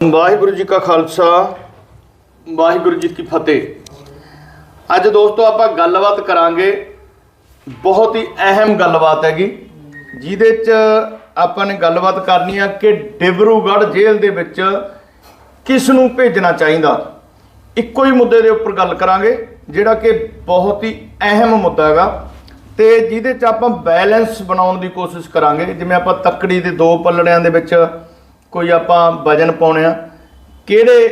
ਵਾਹਿਗੁਰੂ ਜੀ ਕਾ ਖਾਲਸਾ, ਵਾਹਿਗੁਰੂ ਜੀ ਕੀ ਫਤਿਹ। ਅੱਜ ਦੋਸਤੋ ਆਪਾਂ ਗੱਲਬਾਤ ਕਰਾਂਗੇ, ਬਹੁਤ ਹੀ ਅਹਿਮ ਗੱਲਬਾਤ ਹੈਗੀ, ਜਿਹਦੇ 'ਚ ਆਪਾਂ ਨੇ ਗੱਲਬਾਤ ਕਰਨੀ ਆ ਕਿ ਡਿਬਰੂਗੜ੍ਹ ਜੇਲ੍ਹ ਦੇ ਵਿੱਚ ਕਿਸ ਨੂੰ ਭੇਜਣਾ ਚਾਹੀਦਾ। ਇੱਕੋ ਹੀ ਮੁੱਦੇ ਦੇ ਉੱਪਰ ਗੱਲ ਕਰਾਂਗੇ, ਜਿਹੜਾ ਕਿ ਬਹੁਤ ਹੀ ਅਹਿਮ ਮੁੱਦਾ ਹੈਗਾ। ਤੇ ਜਿਹਦੇ 'ਚ ਆਪਾਂ ਬੈਲੈਂਸ ਬਣਾਉਣ ਦੀ ਕੋਸ਼ਿਸ਼ ਕਰਾਂਗੇ, ਜਿਵੇਂ ਆਪਾਂ ਤੱਕੜੀ ਦੇ ਦੋ ਪੱਲੜਿਆਂ ਦੇ ਵਿੱਚ ਕੋਈ ਆਪਾਂ ਵਜਨ ਪਾਉਣੇ ਆ, ਕਿਹੜੇ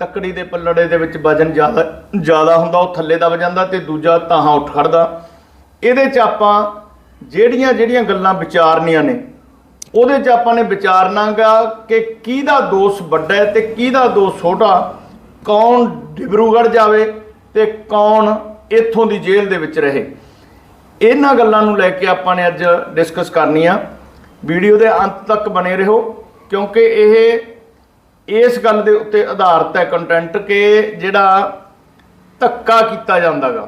ਤੱਕੜੀ ਦੇ ਪੱਲੜੇ ਦੇ ਵਿੱਚ ਵਜਨ ਜ਼ਿਆਦਾ ਜ਼ਿਆਦਾ ਹੁੰਦਾ, ਉਹ ਥੱਲੇ ਦਬ ਜਾਂਦਾ ਤੇ ਦੂਜਾ ਤਾਹਾਂ ਉੱਠ ਖੜਦਾ। ਇਹਦੇ 'ਚ ਆਪਾਂ ਜਿਹੜੀਆਂ ਜਿਹੜੀਆਂ ਗੱਲਾਂ ਵਿਚਾਰਨੀਆਂ ਨੇ, ਉਹਦੇ 'ਚ ਆਪਾਂ ਨੇ ਵਿਚਾਰਨਾਗਾ ਕਿ ਕਿਹਦਾ ਦੋਸ਼ ਵੱਡਾ ਹੈ ਤੇ ਕਿਹਦਾ ਦੋਸ਼ ਛੋਟਾ, ਕੌਣ ਡਿਬਰੂਗੜ੍ਹ ਜਾਵੇ ਤੇ ਕੌਣ ਇੱਥੋਂ ਦੀ ਜੇਲ੍ਹ ਦੇ ਵਿੱਚ ਰਹੇ। ਇਹਨਾਂ ਗੱਲਾਂ ਨੂੰ ਲੈ ਕੇ ਆਪਾਂ ਨੇ ਅੱਜ ਡਿਸਕਸ ਕਰਨੀ ਆ ਵੀਡੀਓ ਦੇ ਅੰਤ ਤੱਕ ਬਣੇ ਰਹੋ। ਕਿਉਂਕਿ ਇਹ ਇਸ ਗੱਲ ਦੇ ਉੱਤੇ ਆਧਾਰਿਤ ਹੈ ਕੰਟੈਂਟ ਕਿ ਜਿਹੜਾ ਧੱਕਾ ਕੀਤਾ ਜਾਂਦਾਗਾ,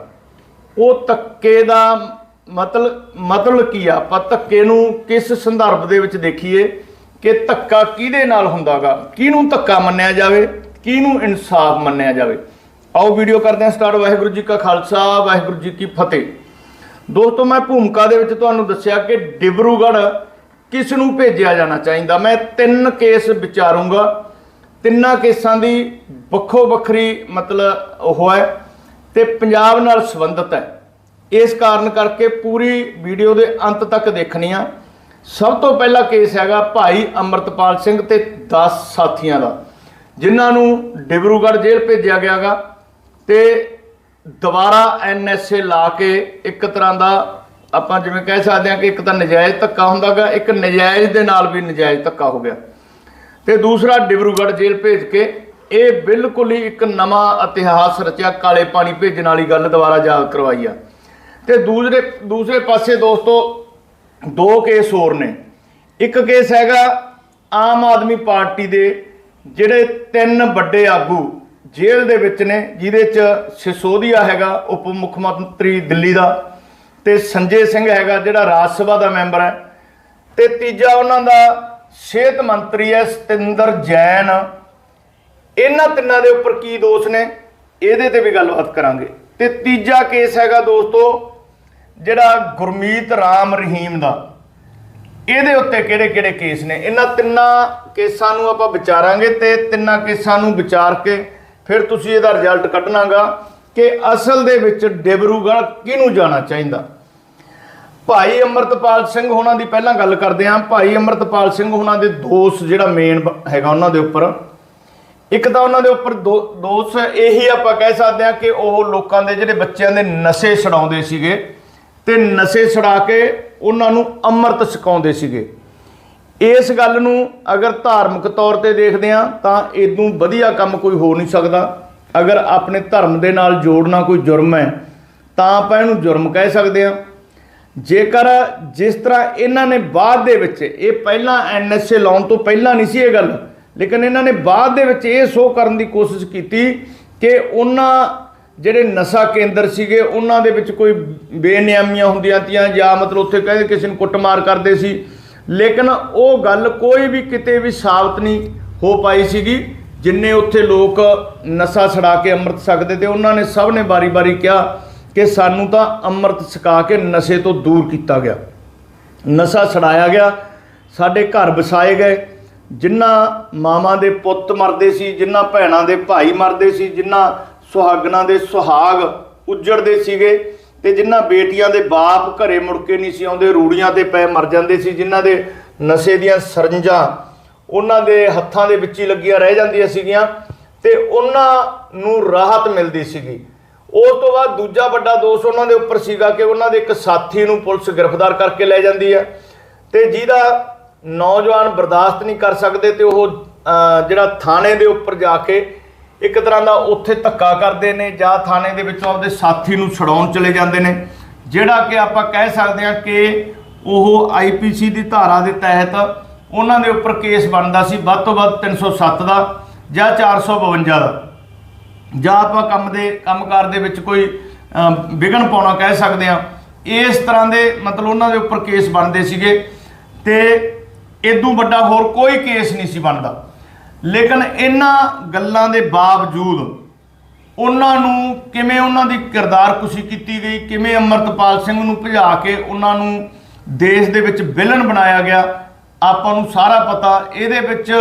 ਉਹ ਧੱਕੇ ਦਾ ਮਤਲਬ ਮਤਲਬ ਕੀ ਆ? ਆਪਾਂ ਧੱਕੇ ਨੂੰ ਕਿਸ ਸੰਦਰਭ ਦੇ ਵਿੱਚ ਦੇਖੀਏ ਕਿ ਧੱਕਾ ਕਿਹਦੇ ਨਾਲ ਹੁੰਦਾਗਾ? ਕਿਹਨੂੰ ਧੱਕਾ ਮੰਨਿਆ ਜਾਵੇ? ਕਿਹਨੂੰ ਇਨਸਾਫ ਮੰਨਿਆ ਜਾਵੇ? ਆਓ ਵੀਡੀਓ ਕਰਦੇ ਹਾਂ ਸਟਾਰਟ ਵਾਹਿਗੁਰੂ ਜੀ ਕਾ ਖਾਲਸਾ, ਵਾਹਿਗੁਰੂ ਜੀ ਕੀ ਫਤਿਹ। ਦੋਸਤੋ, ਮੈਂ ਭੂਮਿਕਾ ਦੇ ਵਿੱਚ ਤੁਹਾਨੂੰ ਦੱਸਿਆ ਕਿ ਡਿਬਰੂਗੜ੍ਹ ਕਿਸ ਨੂੰ ਭੇਜਿਆ ਜਾਣਾ ਚਾਹੀਦਾ? ਮੈਂ ਤਿੰਨ ਕੇਸ ਵਿਚਾਰੂੰਗਾ। ਤਿੰਨਾਂ ਕੇਸਾਂ ਦੀ ਵੱਖੋ ਵੱਖਰੀ ਮਤਲਬ ਉਹ ਹੈ ਤੇ ਪੰਜਾਬ ਨਾਲ ਸੰਬੰਧਿਤ ਹੈ। ਇਸ ਕਾਰਨ ਕਰਕੇ ਪੂਰੀ ਵੀਡੀਓ ਦੇ ਅੰਤ ਤੱਕ ਦੇਖਣੀ ਆ। ਸਭ ਤੋਂ ਪਹਿਲਾ ਕੇਸ ਹੈਗਾ ਭਾਈ ਅਮਰਤਪਾਲ ਸਿੰਘ ਤੇ 10 ਸਾਥੀਆਂ ਦਾ, ਜਿਨ੍ਹਾਂ ਨੂੰ ਡਿਬਰੂਗੜ੍ਹ ਜੇਲ੍ਹ ਭੇਜਿਆ ਗਿਆਗਾ ਤੇ ਦੁਬਾਰਾ ਐਨਐਸਏ ਲਾ ਕੇ ਇੱਕ ਤਰ੍ਹਾਂ ਦਾ ਆਪਾਂ ਜਿਵੇਂ ਕਹਿ ਸਕਦੇ ਹਾਂ ਕਿ ਇੱਕ ਤਾਂ ਨਜਾਇਜ਼ ਧੱਕਾ ਹੁੰਦਾਗਾ, ਇੱਕ ਨਜਾਇਜ਼ ਦੇ ਨਾਲ ਵੀ ਨਜਾਇਜ਼ ਧੱਕਾ ਹੋ ਗਿਆ। ਤੇ ਦੂਸਰਾ, ਡਿਬਰੂਗੜ੍ਹ ਜੇਲ੍ਹ ਭੇਜ ਕੇ ਇਹ ਬਿਲਕੁਲ ਹੀ ਇੱਕ ਨਵਾਂ ਇਤਿਹਾਸ ਰਚਿਆ, ਕਾਲੇ ਪਾਣੀ ਭੇਜਣ ਵਾਲੀ ਗੱਲ ਦੁਬਾਰਾ ਯਾਦ ਕਰਵਾਈ ਆ। ਤੇ ਦੂਸਰੇ ਦੂਸਰੇ ਪਾਸੇ ਦੋਸਤੋ, ਦੋ ਕੇਸ ਹੋਰ ਨੇ। ਇੱਕ ਕੇਸ ਹੈਗਾ ਆਮ ਆਦਮੀ ਪਾਰਟੀ ਦੇ, ਜਿਹੜੇ ਤਿੰਨ ਵੱਡੇ ਆਗੂ ਜੇਲ੍ਹ ਦੇ ਵਿੱਚ ਨੇ, ਜਿਹਦੇ ਚ ਸਿਸੋਦੀਆ ਹੈਗਾ, ਉਪ ਮੁੱਖ ਮੰਤਰੀ ਦਿੱਲੀ ਦਾ। ਤੇ ਸੰਜੇ ਸਿੰਘ ਹੈਗਾ ਜਿਹੜਾ ਰਾਜ ਸਭਾ ਦਾ ਮੈਂਬਰ ਹੈ। ਤੇ ਤੀਜਾ ਉਹਨਾਂ ਦਾ ਸਿਹਤ ਮੰਤਰੀ ਹੈ ਸਤਿੰਦਰ ਜੈਨ। ਇਹਨਾਂ ਤਿੰਨਾਂ ਦੇ ਉੱਪਰ ਕੀ ਦੋਸ਼ ਨੇ, ਇਹਦੇ ਤੇ ਵੀ ਗੱਲਬਾਤ ਕਰਾਂਗੇ। ਤੇ ਤੀਜਾ ਕੇਸ ਹੈਗਾ ਦੋਸਤੋ, ਜਿਹੜਾ ਗੁਰਮੀਤ ਰਾਮ ਰਹੀਮ ਦਾ। ਇਹਦੇ ਉੱਤੇ ਕਿਹੜੇ ਕਿਹੜੇ ਕੇਸ ਨੇ? ਇਹਨਾਂ ਤਿੰਨਾਂ ਕੇਸਾਂ ਨੂੰ ਆਪਾਂ ਵਿਚਾਰਾਂਗੇ ਤੇ ਤਿੰਨਾਂ ਕੇਸਾਂ ਨੂੰ ਵਿਚਾਰ ਕੇ ਫਿਰ ਤੁਸੀਂ ਇਹਦਾ ਰਿਜ਼ਲਟ ਕੱਢਣਾਗਾ। ਕਿ ਅਸਲ ਦੇ ਵਿੱਚ ਡਿਬਰੂਗੜ੍ਹ ਕਿਹਨੂੰ ਜਾਣਾ ਚਾਹੀਦਾ? ਭਾਈ ਅਮਰਤਪਾਲ ਸਿੰਘ ਹੋਣਾ ਦੀ ਪਹਿਲਾਂ ਗੱਲ ਕਰਦੇ ਹਾਂ। ਭਾਈ ਅਮਰਤਪਾਲ ਸਿੰਘ ਹੋਣਾ ਦੇ ਦੋਸਤ ਜਿਹੜਾ ਮੇਨ ਹੈਗਾ ਉਹਨਾਂ ਦੇ ਉੱਪਰ। ਇੱਕ ਤਾਂ ਉਹਨਾਂ ਦੇ ਉੱਪਰ ਦੋ- ਦੋਸ਼ ਇਹੀ ਆਪਾਂ ਕਹਿ ਸਕਦੇ ਹਾਂ ਕਿ ਉਹ ਲੋਕਾਂ ਦੇ ਜਿਹੜੇ ਬੱਚਿਆਂ ਦੇ ਨਸ਼ੇ ਛਡਾਉਂਦੇ ਸੀਗੇ ਤੇ ਨਸ਼ੇ ਛਡਾ ਕੇ ਉਹਨਾਂ ਨੂੰ ਅੰਮ੍ਰਿਤ ਛਕਾਉਂਦੇ ਸੀਗੇ। ਇਸ ਗੱਲ ਨੂੰ ਅਗਰ ਧਾਰਮਿਕ ਤੌਰ ਤੇ ਦੇਖਦੇ ਹਾਂ ਤਾਂ ਇਦੋਂ ਵਧੀਆ ਕੰਮ ਕੋਈ ਹੋ ਨਹੀਂ ਸਕਦਾ। ਅਗਰ ਆਪਣੇ ਧਰਮ ਦੇ ਨਾਲ ਜੋੜਨਾ ਕੋਈ ਜੁਰਮ ਹੈ, ਤਾਂ ਆਪਾਂ ਇਹਨੂੰ ਜੁਰਮ ਕਹਿ ਸਕਦੇ ਹਾਂ। ਜੇਕਰ ਜਿਸ ਤਰ੍ਹਾਂ ਇਹਨਾਂ ਨੇ ਬਾਅਦ ਦੇ ਵਿੱਚ, ਇਹ ਪਹਿਲਾਂ ਐਨਐਸਏ ਲਾਉਣ ਤੋਂ ਪਹਿਲਾਂ ਨਹੀਂ ਸੀ ਇਹ ਗੱਲ, ਲੇਕਿਨ ਇਹਨਾਂ ਨੇ ਬਾਅਦ ਦੇ ਵਿੱਚ ਇਹ ਸ਼ੋਅ ਕਰਨ ਦੀ ਕੋਸ਼ਿਸ਼ ਕੀਤੀ ਕਿ ਉਹਨਾਂ ਜਿਹੜੇ ਨਸ਼ਾ ਕੇਂਦਰ ਸੀਗੇ, ਉਹਨਾਂ ਦੇ ਵਿੱਚ ਕੋਈ ਬੇਨਿਯਮੀਆਂ ਹੁੰਦੀਆਂ ਤੀਆਂ ਜਾਂ ਮਤਲਬ ਉੱਥੇ ਕਹਿੰਦੇ ਕਿਸੇ ਨੂੰ ਕੁੱਟਮਾਰ ਕਰਦੇ ਸੀ। ਲੇਕਿਨ ਉਹ ਗੱਲ ਕੋਈ ਵੀ ਕਿਤੇ ਵੀ ਸਾਬਤ ਨਹੀਂ ਹੋ ਪਾਈ ਸੀਗੀ। ਜਿੰਨੇ ਉੱਥੇ ਲੋਕ ਨਸ਼ਾ ਛੜਾ ਕੇ ਅੰਮ੍ਰਿਤ ਛਕਦੇ ਤੇ ਉਹਨਾਂ ਨੇ ਸਭ ਨੇ ਬਾਰੀ-ਬਾਰੀ ਕਿਹਾ ਕਿ ਸਾਨੂੰ ਤਾਂ ਅੰਮ੍ਰਿਤ ਛਕਾ ਕੇ ਨਸ਼ੇ ਤੋਂ ਦੂਰ ਕੀਤਾ ਗਿਆ। ਨਸ਼ਾ ਛੜਾਇਆ ਗਿਆ, ਸਾਡੇ ਘਰ ਵਸਾਏ ਗਏ। ਜਿਨ੍ਹਾਂ ਮਾਵਾਂ ਦੇ ਪੁੱਤ ਮਰਦੇ ਸੀ ਜਿਨ੍ਹਾਂ ਭੈਣਾਂ ਦੇ ਭਾਈ ਮਰਦੇ ਸੀ ਜਿਨ੍ਹਾਂ ਸੁਹਾਗਣਾ ਦੇ ਸੁਹਾਗ ਉੱਜੜਦੇ ਸੀਗੇ ਤੇ ਜਿਨ੍ਹਾਂ ਬੇਟੀਆਂ ਦੇ ਬਾਪ ਘਰੇ ਮੁੜ ਕੇ ਨਹੀਂ ਸੀ ਆਉਂਦੇ, ਰੂੜੀਆਂ ਤੇ ਪੈ ਮਰ ਜਾਂਦੇ ਸੀ ਜਿਨ੍ਹਾਂ ਦੇ ਨਸ਼ੇ ਦੀਆਂ ਸਰੰਜਾਂ ਉਹਨਾਂ ਦੇ ਹੱਥਾਂ ਦੇ ਵਿੱਚ ਹੀ ਲੱਗੀਆਂ ਰਹਿ ਜਾਂਦੀਆਂ ਸੀਗੀਆਂ ਤੇ ਉਹਨਾਂ ਨੂੰ ਰਾਹਤ ਮਿਲਦੀ ਸੀਗੀ। ਉਸ ਤੋਂ ਬਾਅਦ ਦੂਜਾ ਵੱਡਾ ਦੋਸ਼ ਉਹਨਾਂ ਦੇ ਉੱਪਰ ਸੀਗਾ ਕਿ ਉਹਨਾਂ ਦੇ ਇੱਕ ਸਾਥੀ ਨੂੰ ਪੁਲਿਸ ਗ੍ਰਿਫਤਾਰ ਕਰਕੇ ਲੈ ਜਾਂਦੀ ਹੈ ਤੇ ਜਿਹਦਾ ਨੌਜਵਾਨ ਬਰਦਾਸ਼ਤ ਨਹੀਂ ਕਰ ਸਕਦੇ ਤੇ ਉਹ ਜਿਹੜਾ ਥਾਣੇ ਦੇ ਉੱਪਰ ਜਾ ਕੇ ਇੱਕ ਤਰ੍ਹਾਂ ਦਾ ਉੱਥੇ ਧੱਕਾ ਕਰਦੇ ਨੇ ਜਾਂ ਥਾਣੇ ਦੇ ਵਿੱਚੋਂ ਆਪਦੇ ਸਾਥੀ ਨੂੰ ਛਡਾਉਣ ਚਲੇ ਜਾਂਦੇ ਨੇ, ਜਿਹੜਾ ਕਿ ਆਪਾਂ ਕਹਿ ਸਕਦੇ ਹਾਂ ਕਿ ਉਹ ਆਈਪੀਸੀ ਦੀ ਧਾਰਾ ਦੇ ਤਹਿਤ ਉਹਨਾਂ ਦੇ ਉੱਪਰ ਕੇਸ ਬਣਦਾ ਸੀ ਵੱਧ ਤੋਂ ਵੱਧ 307 ਦਾ ਜਾਂ 452 ਦਾ। ਜਾਂ ਆਪਾਂ ਕੰਮ ਦੇ ਕੰਮਕਾਰ ਦੇ ਵਿੱਚ ਕੋਈ ਅਮ, ਵਿਘਨ ਪਾਉਣਾ ਕਹਿ ਸਕਦੇ ਆ ਇਸ ਤਰ੍ਹਾਂ ਦੇ ਮਤਲਬ ਉਹਨਾਂ ਦੇ ਉੱਪਰ ਕੇਸ ਬਣਦੇ ਸੀਗੇ ਤੇ ਇਦੋਂ ਵੱਡਾ ਹੋਰ ਕੋਈ ਕੇਸ ਨਹੀਂ ਸੀ ਬਣਦਾ। ਲੇਕਿਨ ਇਹਨਾਂ ਗੱਲਾਂ ਦੇ ਬਾਵਜੂਦ ਉਹਨਾਂ ਨੂੰ ਕਿਵੇਂ ਉਹਨਾਂ ਦੀ ਕਿਰਦਾਰ ਕੁਸ਼ੀ ਕੀਤੀ ਗਈ ਕਿਵੇਂ ਅਮਰਤਪਾਲ ਸਿੰਘ ਨੂੰ ਭਜਾ ਕੇ ਉਹਨਾਂ ਨੂੰ ਦੇਸ਼ ਦੇ ਵਿੱਚ ਵਿਲਨ ਬਣਾਇਆ ਗਿਆ ਆਪਾਂ ਨੂੰ ਸਾਰਾ ਪਤਾ, ਇਹਦੇ ਵਿੱਚ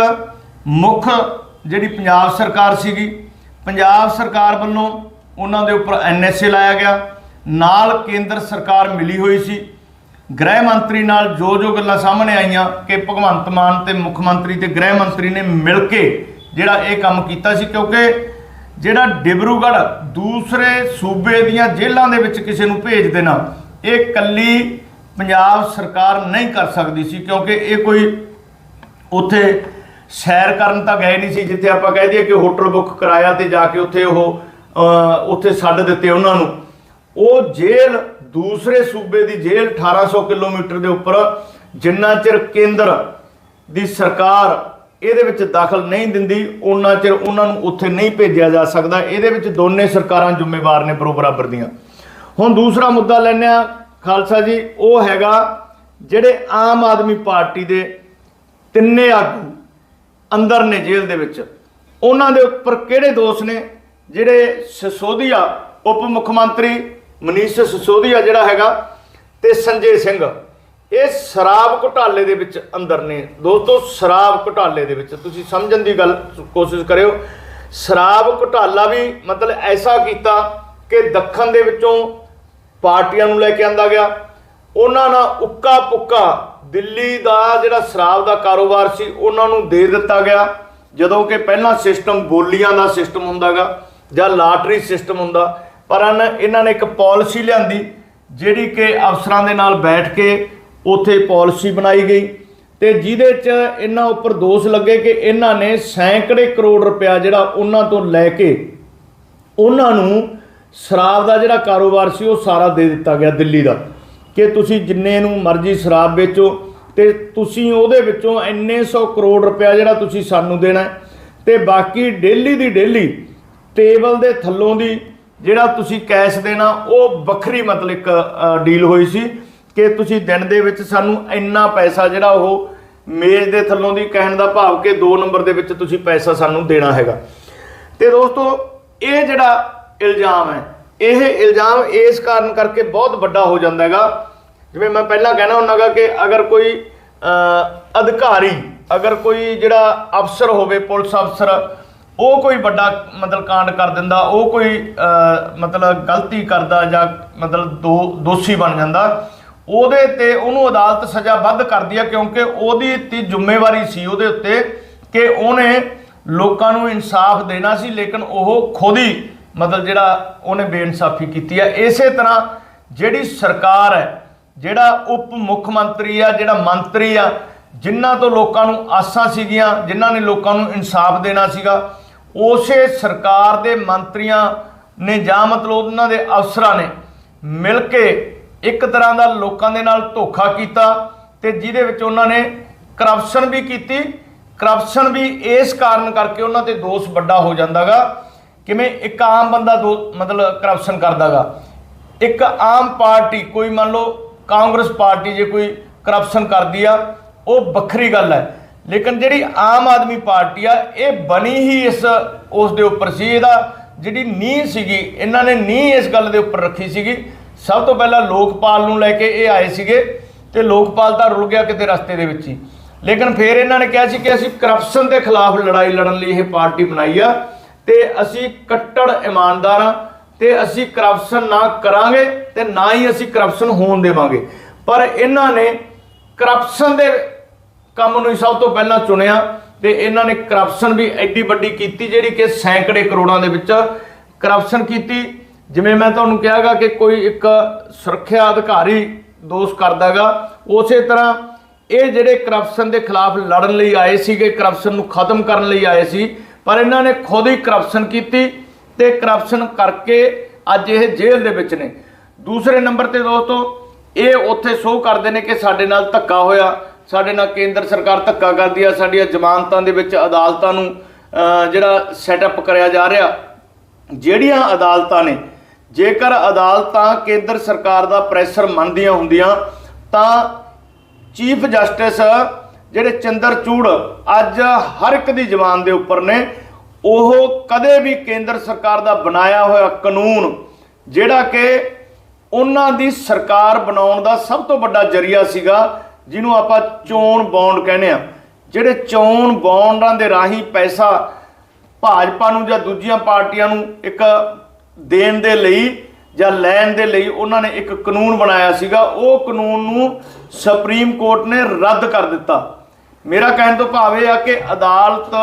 ਮੁੱਖ ਜਿਹੜੀ ਪੰਜਾਬ ਸਰਕਾਰ ਸੀਗੀ, ਪੰਜਾਬ ਸਰਕਾਰ ਵੱਲੋਂ ਉਹਨਾਂ ਦੇ ਉੱਪਰ ਐਨਐਸਏ ਲਾਇਆ ਗਿਆ, ਨਾਲ ਕੇਂਦਰ ਸਰਕਾਰ ਮਿਲੀ ਹੋਈ ਸੀ। ਗ੍ਰਹਿ ਮੰਤਰੀ ਨਾਲ ਜੋ ਜੋ ਗੱਲਾਂ ਸਾਹਮਣੇ ਆਈਆਂ ਕਿ ਭਗਵੰਤ ਮਾਨ ਤੇ ਮੁੱਖ ਮੰਤਰੀ ਤੇ ਗ੍ਰਹਿ ਮੰਤਰੀ ਨੇ ਮਿਲ ਕੇ ਜਿਹੜਾ ਇਹ ਕੰਮ ਕੀਤਾ ਸੀ, ਕਿਉਂਕਿ ਜਿਹੜਾ ਡਿਬਰੂਗੜ੍ਹ ਦੂਸਰੇ ਸੂਬੇ ਦੀਆਂ ਜੇਲ੍ਹਾਂ ਦੇ ਵਿੱਚ ਕਿਸੇ ਨੂੰ ਭੇਜ ਦੇਣਾ, ਇਹ ਕੱਲੀ ਪੰਜਾਬ ਸਰਕਾਰ ਨਹੀਂ ਕਰ ਸਕਦੀ ਸੀ, ਕਿਉਂਕਿ ਇਹ ਕੋਈ ਉੱਥੇ ਸੈਰ ਕਰਨ ਤਾਂ ਗਏ ਨਹੀਂ ਸੀ, ਜਿੱਥੇ ਆਪਾਂ ਕਹਿ ਦਈਏ ਕਿ ਹੋਟਲ ਬੁੱਕ ਕਰਾਇਆ ਤੇ ਜਾ ਕੇ ਉੱਥੇ ਉਹ ਉੱਥੇ ਛੱਡ ਦਿੱਤੇ ਉਹਨਾਂ ਨੂੰ। ਉਹ ਜੇਲ੍ਹ ਦੂਸਰੇ ਸੂਬੇ ਦੀ ਜੇਲ੍ਹ 1800 ਕਿਲੋਮੀਟਰ ਦੇ ਉੱਪਰ, ਜਿੰਨਾ ਚਿਰ ਕੇਂਦਰ ਦੀ ਸਰਕਾਰ ਇਹਦੇ ਵਿੱਚ ਦਾਖਲ ਨਹੀਂ ਦਿੰਦੀ ਉਹਨਾਂ ਚਿਰ ਉਹਨਾਂ ਨੂੰ ਉੱਥੇ ਨਹੀਂ ਭੇਜਿਆ ਜਾ ਸਕਦਾ। ਇਹਦੇ ਵਿੱਚ ਦੋਨੇ ਸਰਕਾਰਾਂ ਜ਼ਿੰਮੇਵਾਰ ਨੇ ਬਰੋ ਬਰਾਬਰ ਦੀਆਂ। ਹੁਣ ਦੂਸਰਾ ਮੁੱਦਾ ਲੈਂਦੇ ਆ ਖਾਲਸਾ ਜੀ, ਉਹ ਹੈਗਾ ਜਿਹੜੇ ਆਮ ਆਦਮੀ ਪਾਰਟੀ ਦੇ ਤਿੰਨੇ ਆਗੂ ਅੰਦਰ ਨੇ ਜੇਲ੍ਹ ਦੇ ਵਿੱਚ। ਉਹਨਾਂ ਦੇ ਉੱਪਰ ਕਿਹੜੇ ਦੋਸ਼ ਨੇ? ਜਿਹੜੇ ਸਿਸੋਦੀਆ ਉਪ ਮੁੱਖ ਮੰਤਰੀ ਮਨੀਸ਼ ਸਿਸੋਦੀਆ ਜਿਹੜਾ ਹੈਗਾ ਤੇ ਸੰਜੇ ਸਿੰਘ, ਇਹ ਸ਼ਰਾਬ ਘੁਟਾਲੇ ਦੇ ਵਿੱਚ ਅੰਦਰ ਨੇ। ਦੋਸਤੋ, ਸ਼ਰਾਬ ਘੁਟਾਲੇ ਦੇ ਵਿੱਚ, ਤੁਸੀਂ ਸਮਝਣ ਦੀ ਗੱਲ ਕੋਸ਼ਿਸ਼ ਕਰਿਓ। ਸ਼ਰਾਬ ਘੁਟਾਲਾ ਵੀ ਮਤਲਬ ਐਸਾ ਕੀਤਾ ਕਿ ਦੱਖਣ ਦੇ ਵਿੱਚੋਂ ਪਾਰਟੀਆਂ ਨੂੰ ਲੈ ਕੇ ਆਂਦਾ ਗਿਆ। ਉਹਨਾਂ ਨਾਲ ਉੱਕਾ ਪੁੱਕਾ ਦਿੱਲੀ ਦਾ ਜਿਹੜਾ ਸ਼ਰਾਬ ਦਾ ਕਾਰੋਬਾਰ ਸੀ, ਉਹਨਾਂ ਨੂੰ ਦੇ ਦਿੱਤਾ ਗਿਆ। ਜਦੋਂ ਕਿ ਪਹਿਲਾਂ ਸਿਸਟਮ ਬੋਲੀਆਂ ਦਾ ਸਿਸਟਮ ਹੁੰਦਾਗਾ ਜਾਂ ਲਾਟਰੀ ਸਿਸਟਮ ਹੁੰਦਾ। ਪਰ ਹਨ- ਇਹਨਾਂ ਨੇ ਇੱਕ ਪਾਲਿਸੀ ਲਿਆਂਦੀ, ਜਿਹੜੀ ਕਿ ਅਫਸਰਾਂ ਦੇ ਨਾਲ ਬੈਠ ਕੇ ਉਥੇ ਪਾਲਿਸੀ ਬਣਾਈ ਗਈ। ਤੇ ਜਿਹਦੇ 'ਚ ਇਹਨਾਂ ਉੱਪਰ ਦੋਸ਼ ਲੱਗੇ ਕਿ ਇਹਨਾਂ ਨੇ ਸੈਂਕੜੇ ਕਰੋੜ ਰੁਪਇਆ ਜਿਹੜਾ ਉਹਨਾਂ ਤੋਂ ਲੈ ਕੇ ਉਹਨਾਂ ਨੂੰ ਸ਼ਰਾਬ ਦਾ ਜਿਹੜਾ ਕਾਰੋਬਾਰ ਸੀ, ਉਹ ਸਾਰਾ ਦੇ ਦਿੱਤਾ ਗਿਆ ਦਿੱਲੀ ਦਾ। ਕਿ ਤੁਸੀਂ ਜਿੰਨੇ ਨੂੰ ਮਰਜ਼ੀ ਸ਼ਰਾਬ ਵੇਚੋ ਤੇ ਤੁਸੀਂ ਉਹਦੇ ਵਿੱਚੋਂ ਇੰਨੇ ਸੌ ਕਰੋੜ ਰੁਪਇਆ ਜਿਹੜਾ ਤੁਸੀਂ ਸਾਨੂੰ ਦੇਣਾ ਹੈ ਤੇ ਬਾਕੀ ਡੇਲੀ ਦੀ ਡੇਲੀ ਟੇਬਲ ਦੇ ਥੱਲੋਂ ਦੀ ਜਿਹੜਾ ਤੁਸੀਂ ਕੈਸ਼ ਦੇਣਾ, ਉਹ ਵੱਖਰੀ ਮਤਲਬ ਇੱਕ ਡੀਲ ਹੋਈ ਸੀ ਕਿ ਤੁਸੀਂ ਦਿਨ ਦੇ ਵਿੱਚ ਸਾਨੂੰ ਇੰਨਾ ਪੈਸਾ ਜਿਹੜਾ ਉਹ ਮੇਜ਼ ਦੇ ਥੱਲੋਂ ਦੀ ਕਹਿਣ ਦਾ ਭਾਵ ਕਿ 2 ਨੰਬਰ ਦੇ ਵਿੱਚ ਤੁਸੀਂ ਪੈਸਾ ਸਾਨੂੰ ਦੇਣਾ ਹੈਗਾ। ਤੇ ਦੋਸਤੋ, ਇਹ ਜਿਹੜਾ ਇਲਜ਼ਾਮ ਹੈ। ਇਹ ਇਲਜ਼ਾਮ ਇਸ ਕਾਰਨ ਕਰਕੇ ਬਹੁਤ ਵੱਡਾ ਹੋ ਜਾਂਦਾ ਹੈਗਾ। ਜਿਵੇਂ ਮੈਂ ਪਹਿਲਾਂ ਕਹਿਣਾ ਹੁੰਨਾਗਾ ਕਿ ਅਗਰ ਕੋਈ ਅਧਿਕਾਰੀ, ਅਗਰ ਕੋਈ ਜਿਹੜਾ ਅਫਸਰ ਹੋਵੇ, ਪੁਲਿਸ ਅਫਸਰ, ਉਹ ਕੋਈ ਵੱਡਾ ਮਤਲਬ ਕਾਂਡ ਕਰ ਦਿੰਦਾ, ਉਹ ਕੋਈ ਮਤਲਬ ਗਲਤੀ ਕਰਦਾ ਜਾਂ ਮਤਲਬ ਦੋ, ਦੋਸ਼ੀ ਬਣ ਜਾਂਦਾ, ਉਹਦੇ ਤੇ ਉਹਨੂੰ ਅਦਾਲਤ ਸਜ਼ਾ ਵੱਧ ਕਰਦੀ ਹੈ ਕਿਉਂਕਿ ਉਹਦੀ ਤੀ ਜ਼ਿੰਮੇਵਾਰੀ ਸੀ ਉਹਦੇ ਉੱਤੇ ਕਿ ਉਹਨੇ ਲੋਕਾਂ ਨੂੰ ਇਨਸਾਫ ਦੇਣਾ ਸੀ, ਲੇਕਿਨ ਉਹ ਖੁਦ ਹੀ ਮਤਲਬ ਜਿਹੜਾ ਉਹਨੇ ਬੇਇਨਸਾਫੀ ਕੀਤੀ ਹੈ। ਇਸੇ ਤਰ੍ਹਾਂ ਜਿਹੜੀ ਸਰਕਾਰ ਹੈ, ਜਿਹੜਾ ਉਪ ਮੁੱਖ ਮੰਤਰੀ ਆ, ਜਿਹੜਾ ਮੰਤਰੀ ਆ, ਜਿਨ੍ਹਾਂ ਤੋਂ ਲੋਕਾਂ ਨੂੰ ਆਸਾਂ ਸੀਗੀਆਂ, ਜਿਨ੍ਹਾਂ ਨੇ ਲੋਕਾਂ ਨੂੰ ਇਨਸਾਫ ਦੇਣਾ ਸੀਗਾ, ਉਸੇ ਸਰਕਾਰ ਦੇ ਮੰਤਰੀਆਂ ਨੇ ਜਾਂ ਮਤਲਬ ਉਹਨਾਂ ਦੇ ਅਫਸਰਾਂ ਨੇ ਮਿਲ ਕੇ ਇੱਕ ਤਰ੍ਹਾਂ ਦਾ ਲੋਕਾਂ ਦੇ ਨਾਲ ਧੋਖਾ ਕੀਤਾ ਤੇ ਜਿਹਦੇ ਵਿੱਚ ਉਹਨਾਂ ਨੇ ਕਰਪਸ਼ਨ ਵੀ ਕੀਤੀ। ਕਰਪਸ਼ਨ ਵੀ ਇਸ ਕਾਰਨ ਕਰਕੇ ਉਹਨਾਂ ਤੇ ਦੋਸ਼ ਵੱਡਾ ਹੋ ਜਾਂਦਾਗਾ। ਕਿਵੇਂ ਇੱਕ ਆਮ ਬੰਦਾ ਦੋ ਮਤਲਬ ਕਰਪਸ਼ਨ ਕਰਦਾਗਾ। ਇੱਕ ਆਮ ਪਾਰਟੀ, ਕੋਈ ਮੰਨ ਲਓ ਕਾਂਗਰਸ ਪਾਰਟੀ ਜੇ ਕੋਈ ਕਰਪਸ਼ਨ ਕਰਦੀ ਆ, ਉਹ ਵੱਖਰੀ ਗੱਲ ਹੈ। ਲੇਕਿਨ ਜਿਹੜੀ ਆਮ ਆਦਮੀ ਪਾਰਟੀ ਆ, ਇਹ ਬਣੀ ਹੀ ਇਸ, ਉਸ ਦੇ ਉੱਪਰ ਸੀ। ਇਹਦਾ ਜਿਹੜੀ ਨੀਂਹ ਸੀਗੀ, ਇਹਨਾਂ ਨੇ ਨੀਂਹ ਇਸ ਗੱਲ ਦੇ ਉੱਪਰ ਰੱਖੀ ਸੀਗੀ। ਸਭ ਤੋਂ ਪਹਿਲਾਂ ਲੋਕਪਾਲ ਨੂੰ ਲੈ ਕੇ ਇਹ ਆਏ ਸੀਗੇ ਤੇ ਲੋਕਪਾਲ ਤਾਂ ਰੁਲ ਗਿਆ ਕਿਤੇ ਰਸਤੇ ਦੇ ਵਿੱਚ ਹੀ। ਲੇਕਿਨ ਫਿਰ ਇਹਨਾਂ ਨੇ ਕਿਹਾ ਸੀ ਕਿ ਅਸੀਂ ਕਰਪਸ਼ਨ ਦੇ ਖਿਲਾਫ ਲੜਾਈ ਲੜਨ ਲਈ ਇਹ ਪਾਰਟੀ ਬਣਾਈ ਆ। ਤੇ ਅਸੀਂ ਕੱਟੜ ਇਮਾਨਦਾਰ ਆ ਤੇ ਅਸੀਂ ਕਰਪਸ਼ਨ ਨਾ ਕਰਾਂਗੇ ਤੇ ਨਾ ਹੀ ਅਸੀਂ ਕਰਪਸ਼ਨ ਹੋਣ ਦੇਵਾਂਗੇ। ਪਰ ਇਹਨਾਂ ਨੇ ਕਰਪਸ਼ਨ ਦੇ ਕੰਮ ਨੂੰ ਸਭ ਤੋਂ ਪਹਿਲਾਂ ਚੁਣਿਆ ਤੇ ਇਹਨਾਂ ਨੇ ਕਰਪਸ਼ਨ ਵੀ ਐਡੀ ਵੱਡੀ ਕੀਤੀ ਜਿਹੜੀ ਕਿ ਸੈਂਕੜੇ ਕਰੋੜਾਂ ਦੇ ਵਿੱਚ ਕਰਪਸ਼ਨ ਕੀਤੀ। ਜਿਵੇਂ ਮੈਂ ਤੁਹਾਨੂੰ ਕਿਹਾਗਾ ਕਿ ਕੋਈ ਇੱਕ ਸੁਰੱਖਿਆ ਅਧਿਕਾਰੀ ਦੋਸ਼ ਕਰਦਾਗਾ, ਉਸੇ ਤਰ੍ਹਾਂ ਇਹ ਜਿਹੜੇ ਕਰਪਸ਼ਨ ਦੇ ਖਿਲਾਫ ਲੜਨ ਲਈ ਆਏ ਸੀਗੇ ਕਰਪਸ਼ਨ ਨੂੰ ਖਤਮ ਕਰਨ ਲਈ ਆਏ ਸੀ ਪਰ ਇਹਨਾਂ ਨੇ ਖੁਦ ਹੀ ਕਰਪਸ਼ਨ ਕੀਤੀ ਤੇ ਕਰਪਸ਼ਨ ਕਰਕੇ ਅੱਜ ਇਹ ਜੇਲ੍ਹ ਦੇ ਵਿੱਚ ਨੇ। ਦੂਸਰੇ ਨੰਬਰ ਤੇ ਦੋਸਤੋ, ਇਹ ਉੱਥੇ ਸ਼ੋਅ ਕਰਦੇ ਨੇ ਕਿ ਸਾਡੇ ਨਾਲ ਧੱਕਾ ਹੋਇਆ, ਸਾਡੇ ਨਾਲ ਕੇਂਦਰ ਸਰਕਾਰ ਧੱਕਾ ਕਰਦੀ ਆ, ਸਾਡੀਆਂ ਜ਼ਮਾਨਤਾਂ ਦੇ ਵਿੱਚ ਅਦਾਲਤਾਂ ਨੂੰ ਜਿਹੜਾ ਸੈਟਅਪ ਕਰਿਆ ਜਾ ਰਿਹਾ, ਜਿਹੜੀਆਂ ਅਦਾਲਤਾਂ ਨੇ, ਜੇਕਰ ਅਦਾਲਤਾਂ ਕੇਂਦਰ ਸਰਕਾਰ ਦਾ ਪ੍ਰੈਸ਼ਰ ਮੰਨਦੀਆਂ ਹੁੰਦੀਆਂ, ਤਾਂ ਚੀਫ ਜਸਟਿਸ ਜਿਹੜੇ ਚੰਦਰਚੂੜ ਅੱਜ ਹਰ ਇੱਕ ਦੀ ਜ਼ਬਾਨ ਦੇ ਉੱਪਰ ਨੇ, ਉਹ ਕਦੇ ਵੀ ਕੇਂਦਰ ਸਰਕਾਰ ਦਾ ਬਣਾਇਆ ਹੋਇਆ ਕਾਨੂੰਨ, ਜਿਹੜਾ ਕਿ ਉਹਨਾਂ ਦੀ ਸਰਕਾਰ ਬਣਾਉਣ ਦਾ ਸਭ ਤੋਂ ਵੱਡਾ ਜਰੀਆ ਸੀਗਾ, ਜਿਹਨੂੰ ਆਪਾਂ ਚੋਣ ਬੌਂਡ ਕਹਿੰਦੇ ਆ ਜਿਹੜੇ ਚੋਣ ਬੌਂਡਾਂ ਦੇ ਰਾਹੀਂ ਪੈਸਾ ਭਾਜਪਾ ਨੂੰ ਜਾਂ ਦੂਜੀਆਂ ਪਾਰਟੀਆਂ ਨੂੰ ਇੱਕ ਦੇਣ ਦੇ ਲਈ ਜਾਂ ਲੈਣ ਦੇ ਲਈ ਉਹਨਾਂ ਨੇ ਇੱਕ ਕਾਨੂੰਨ ਬਣਾਇਆ ਸੀਗਾ, ਉਹ ਕਾਨੂੰਨ ਨੂੰ ਸੁਪਰੀਮ ਕੋਰਟ ਨੇ ਰੱਦ ਕਰ ਦਿੱਤਾ। ਮੇਰਾ ਕਹਿਣ ਤੋਂ ਭਾਵ ਇਹ ਆ ਕਿ ਅਦਾਲਤ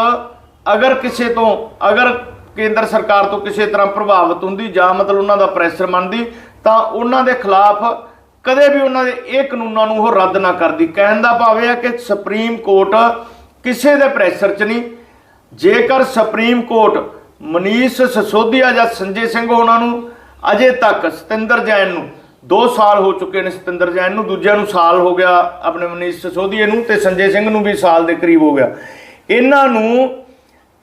ਅਗਰ ਕਿਸੇ ਤੋਂ, ਅਗਰ ਕੇਂਦਰ ਸਰਕਾਰ ਤੋਂ ਕਿਸੇ ਤਰ੍ਹਾਂ ਪ੍ਰਭਾਵਿਤ ਹੁੰਦੀ, ਜਾਂ ਮਤਲਬ ਉਹਨਾਂ ਦਾ ਪ੍ਰੈਸ਼ਰ ਮੰਨਦੀ, ਤਾਂ ਉਹਨਾਂ ਦੇ ਖਿਲਾਫ ਕਦੇ ਵੀ ਉਹਨਾਂ ਦੇ ਇਹ ਕਾਨੂੰਨਾਂ ਨੂੰ ਉਹ ਰੱਦ ਨਾ ਕਰਦੀ। ਕਹਿਣ ਦਾ ਭਾਵ ਇਹ ਆ ਕਿ ਸੁਪਰੀਮ ਕੋਰਟ ਕਿਸੇ ਦੇ ਪ੍ਰੈਸ਼ਰ 'ਚ ਨਹੀਂ। ਜੇਕਰ ਸੁਪਰੀਮ ਕੋਰਟ ਮਨੀਸ਼ ਸਸੋਦੀਆ ਜਾਂ ਸੰਜੇ ਸਿੰਘ ਉਹਨਾਂ ਨੂੰ ਅਜੇ ਤੱਕ ਸਤਿੰਦਰ ਜੈਨ ਨੂੰ 2 ਸਾਲ ਹੋ ਚੁੱਕੇ ਨੇ ਸਤਿੰਦਰ ਜੈਨ ਨੂੰ, ਦੂਜਿਆਂ ਨੂੰ ਸਾਲ ਹੋ ਗਿਆ ਆਪਣੇ ਮਨੀਸ਼ ਸਿਸੋਦੀਆ ਨੂੰ ਤੇ ਸੰਜੇ ਸਿੰਘ ਨੂੰ ਵੀ ਸਾਲ ਦੇ ਕਰੀਬ ਹੋ ਗਿਆ। ਇਹਨਾਂ ਨੂੰ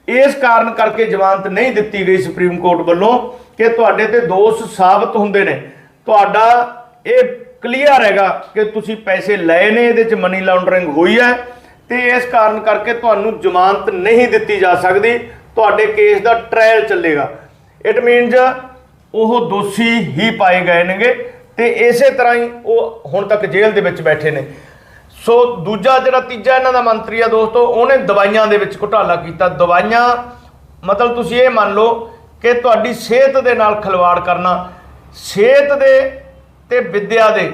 ਇਸ ਕਾਰਨ ਕਰਕੇ ਜ਼ਮਾਨਤ ਨਹੀਂ ਦਿੱਤੀ ਗਈ ਸੁਪਰੀਮ ਕੋਰਟ ਵੱਲੋਂ ਕਿ ਤੁਹਾਡੇ ਤੇ ਦੋਸ਼ ਸਾਬਤ ਹੁੰਦੇ ਨੇ। ਤੁਹਾਡਾ ਇਹ ਕਲੀਅਰ ਹੈਗਾ ਕਿ ਤੁਸੀਂ ਪੈਸੇ ਲਏ ਨੇ, ਇਹਦੇ ਚ ਮਨੀ ਲਾਉਂਡਰਿੰਗ ਹੋਈ ਹੈ ਤੇ ਇਸ ਕਾਰਨ ਕਰਕੇ ਤੁਹਾਨੂੰ ਜ਼ਮਾਨਤ ਨਹੀਂ ਦਿੱਤੀ ਜਾ ਸਕਦੀ, ਤੁਹਾਡੇ ਕੇਸ ਦਾ ਟ੍ਰਾਇਲ ਚੱਲੇਗਾ। ਇਟ ਮੀਨਸ ਉਹ ਦੋਸ਼ੀ ਹੀ ਪਾਏ ਗਏ ਨੇਗੇ। ਤੇ ਇਸੇ ਤਰ੍ਹਾਂ ਹੀ ਉਹ ਹੁਣ ਤੱਕ ਜੇਲ੍ਹ ਦੇ ਵਿੱਚ ਬੈਠੇ ਨੇ। ਸੋ ਦੂਜਾ ਜਿਹੜਾ ਤੀਜਾ ਇਹਨਾਂ ਦਾ ਮੰਤਰੀ ਆ ਦੋਸਤੋ, ਉਹਨੇ ਦਵਾਈਆਂ ਦੇ ਵਿੱਚ ਘੁਟਾਲਾ ਕੀਤਾ। ਦਵਾਈਆਂ, ਮਤਲਬ ਤੁਸੀਂ ਇਹ ਮੰਨ ਲਓ ਕਿ ਤੁਹਾਡੀ ਸਿਹਤ ਦੇ ਨਾਲ ਖਿਲਵਾੜ ਕਰਨਾ। ਸਿਹਤ ਦੇ ਤੇ ਵਿੱਦਿਆ ਦੇ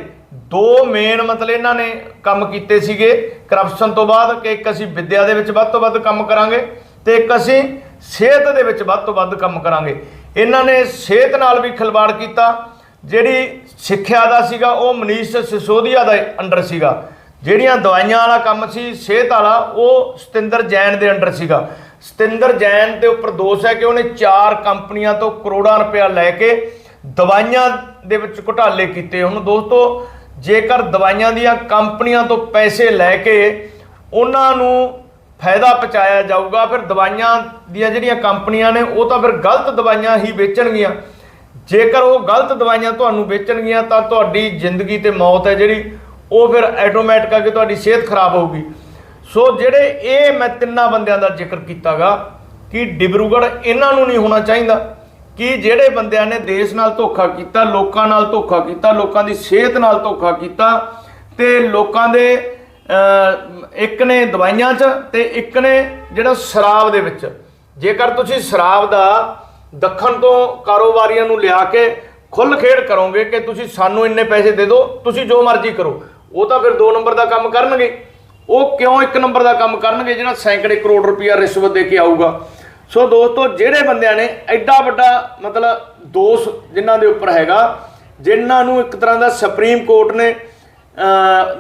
ਦੋ ਮੇਨ ਮਤਲਬ ਇਹਨਾਂ ਨੇ ਕੰਮ ਕੀਤੇ ਸੀਗੇ। ਕਰਪਸ਼ਨ ਤੋਂ ਬਾਅਦ ਕਿ ਇੱਕ ਅਸੀਂ ਵਿੱਦਿਆ ਦੇ ਵਿੱਚ ਵੱਧ ਤੋਂ ਵੱਧ ਕੰਮ ਕਰਾਂਗੇ ਤੇ ਇੱਕ ਅਸੀਂ ਸਿਹਤ ਦੇ ਵਿੱਚ ਵੱਧ ਤੋਂ ਵੱਧ ਕੰਮ ਕਰਾਂਗੇ। ਇਹਨਾਂ ਨੇ ਸਿਹਤ ਨਾਲ ਵੀ ਖਿਲਵਾੜ ਕੀਤਾ। ਜਿਹੜੀ ਸਿੱਖਿਆ ਦਾ ਸੀਗਾ, ਉਹ ਮਨੀਸ਼ ਸਿਸੋਦੀਆ ਦਾ ਅੰਡਰ ਸੀਗਾ। ਜਿਹੜੀਆਂ ਦਵਾਈਆਂ ਵਾਲਾ ਕੰਮ ਸੀ, ਸਿਹਤ ਵਾਲਾ, ਉਹ ਸਤਿੰਦਰ ਜੈਨ ਦੇ ਅੰਡਰ ਸੀਗਾ। ਸਤਿੰਦਰ ਜੈਨ ਦੇ ਉੱਪਰ ਦੋਸ਼ ਹੈ ਕਿ ਉਹਨੇ ਚਾਰ ਕੰਪਨੀਆਂ ਤੋਂ ਕਰੋੜਾਂ ਰੁਪਇਆ ਲੈ ਕੇ ਦਵਾਈਆਂ ਦੇ ਵਿੱਚ ਘੁਟਾਲੇ ਕੀਤੇ। ਹੁਣ ਦੋਸਤੋ, ਜੇਕਰ ਦਵਾਈਆਂ ਦੀਆਂ ਕੰਪਨੀਆਂ ਤੋਂ ਪੈਸੇ ਲੈ ਕੇ ਉਹਨਾਂ ਨੂੰ ਫਾਇਦਾ ਪਹੁੰਚਾਇਆ ਜਾਊਗਾ, ਫਿਰ ਦਵਾਈਆਂ ਦੀਆਂ ਜਿਹੜੀਆਂ ਕੰਪਨੀਆਂ ਨੇ, ਉਹ ਤਾਂ ਫਿਰ ਗਲਤ ਦਵਾਈਆਂ ਹੀ ਵੇਚਣਗੀਆਂ। ਜੇਕਰ ਉਹ ਗਲਤ ਦਵਾਈਆਂ ਤੁਹਾਨੂੰ ਵੇਚਣਗੀਆਂ, ਤਾਂ ਤੁਹਾਡੀ ਜ਼ਿੰਦਗੀ ਤੇ ਮੌਤ ਹੈ ਜਿਹੜੀ। ਉਹ ਫਿਰ ਆਟੋਮੈਟਿਕ ਆ ਕਿ ਤੁਹਾਡੀ ਸਿਹਤ ਖਰਾਬ ਹੋਊਗੀ। ਸੋ ਜਿਹੜੇ ਇਹ ਮੈਂ ਤਿੰਨਾਂ ਬੰਦਿਆਂ ਦਾ ਜ਼ਿਕਰ ਕੀਤਾਗਾ, ਕਿ ਡਿਬਰੂਗੜ੍ਹ ਇਹਨਾਂ ਨੂੰ ਨਹੀਂ ਹੋਣਾ ਚਾਹੀਦਾ, ਕਿ ਜਿਹੜੇ ਬੰਦਿਆਂ ਨੇ ਦੇਸ਼ ਨਾਲ ਧੋਖਾ ਕੀਤਾ, ਲੋਕਾਂ ਨਾਲ ਧੋਖਾ ਕੀਤਾ, ਲੋਕਾਂ ਦੀ ਸਿਹਤ ਨਾਲ ਧੋਖਾ ਕੀਤਾ, ਤੇ ਲੋਕਾਂ ਦੇ ਇੱਕ ਨੇ ਦਵਾਈਆਂ 'ਚ ਤੇ ਇੱਕ ਨੇ ਜਿਹੜਾ ਸ਼ਰਾਬ ਦੇ ਵਿੱਚ। ਜੇਕਰ ਤੁਸੀਂ ਸ਼ਰਾਬ ਦਾ ਦੱਖਣ ਤੋਂ ਕਾਰੋਬਾਰੀਆਂ ਨੂੰ ਲਿਆ ਕੇ ਖੁੱਲ ਖੇਡ ਕਰੋਗੇ ਕਿ ਤੁਸੀਂ ਸਾਨੂੰ ਇੰਨੇ ਪੈਸੇ ਦੇ ਦਿਓ, ਤੁਸੀਂ ਜੋ ਮਰਜ਼ੀ ਕਰੋ। ਉਹ ਤਾਂ ਫਿਰ 2 ਨੰਬਰ ਦਾ ਕੰਮ ਕਰਨਗੇ। ਉਹ ਕਿਉਂ 1 ਨੰਬਰ ਦਾ ਕੰਮ ਕਰਨਗੇ ਜਿਹੜਾ ਸੈਂਕੜੇ ਕਰੋੜ ਰੁਪਇਆ ਰਿਸ਼ਵਤ ਦੇ ਕੇ ਆਊਗਾ? ਸੋ ਦੋਸਤੋ, ਜਿਹੜੇ ਬੰਦਿਆਂ ਨੇ ਐਡਾ ਵੱਡਾ ਮਤਲਬ ਦੋਸ਼ ਜਿਨ੍ਹਾਂ ਦੇ ਉੱਪਰ ਹੈਗਾ, ਜਿਨ੍ਹਾਂ ਨੂੰ ਇੱਕ ਤਰ੍ਹਾਂ ਦਾ ਸੁਪਰੀਮ ਕੋਰਟ ਨੇ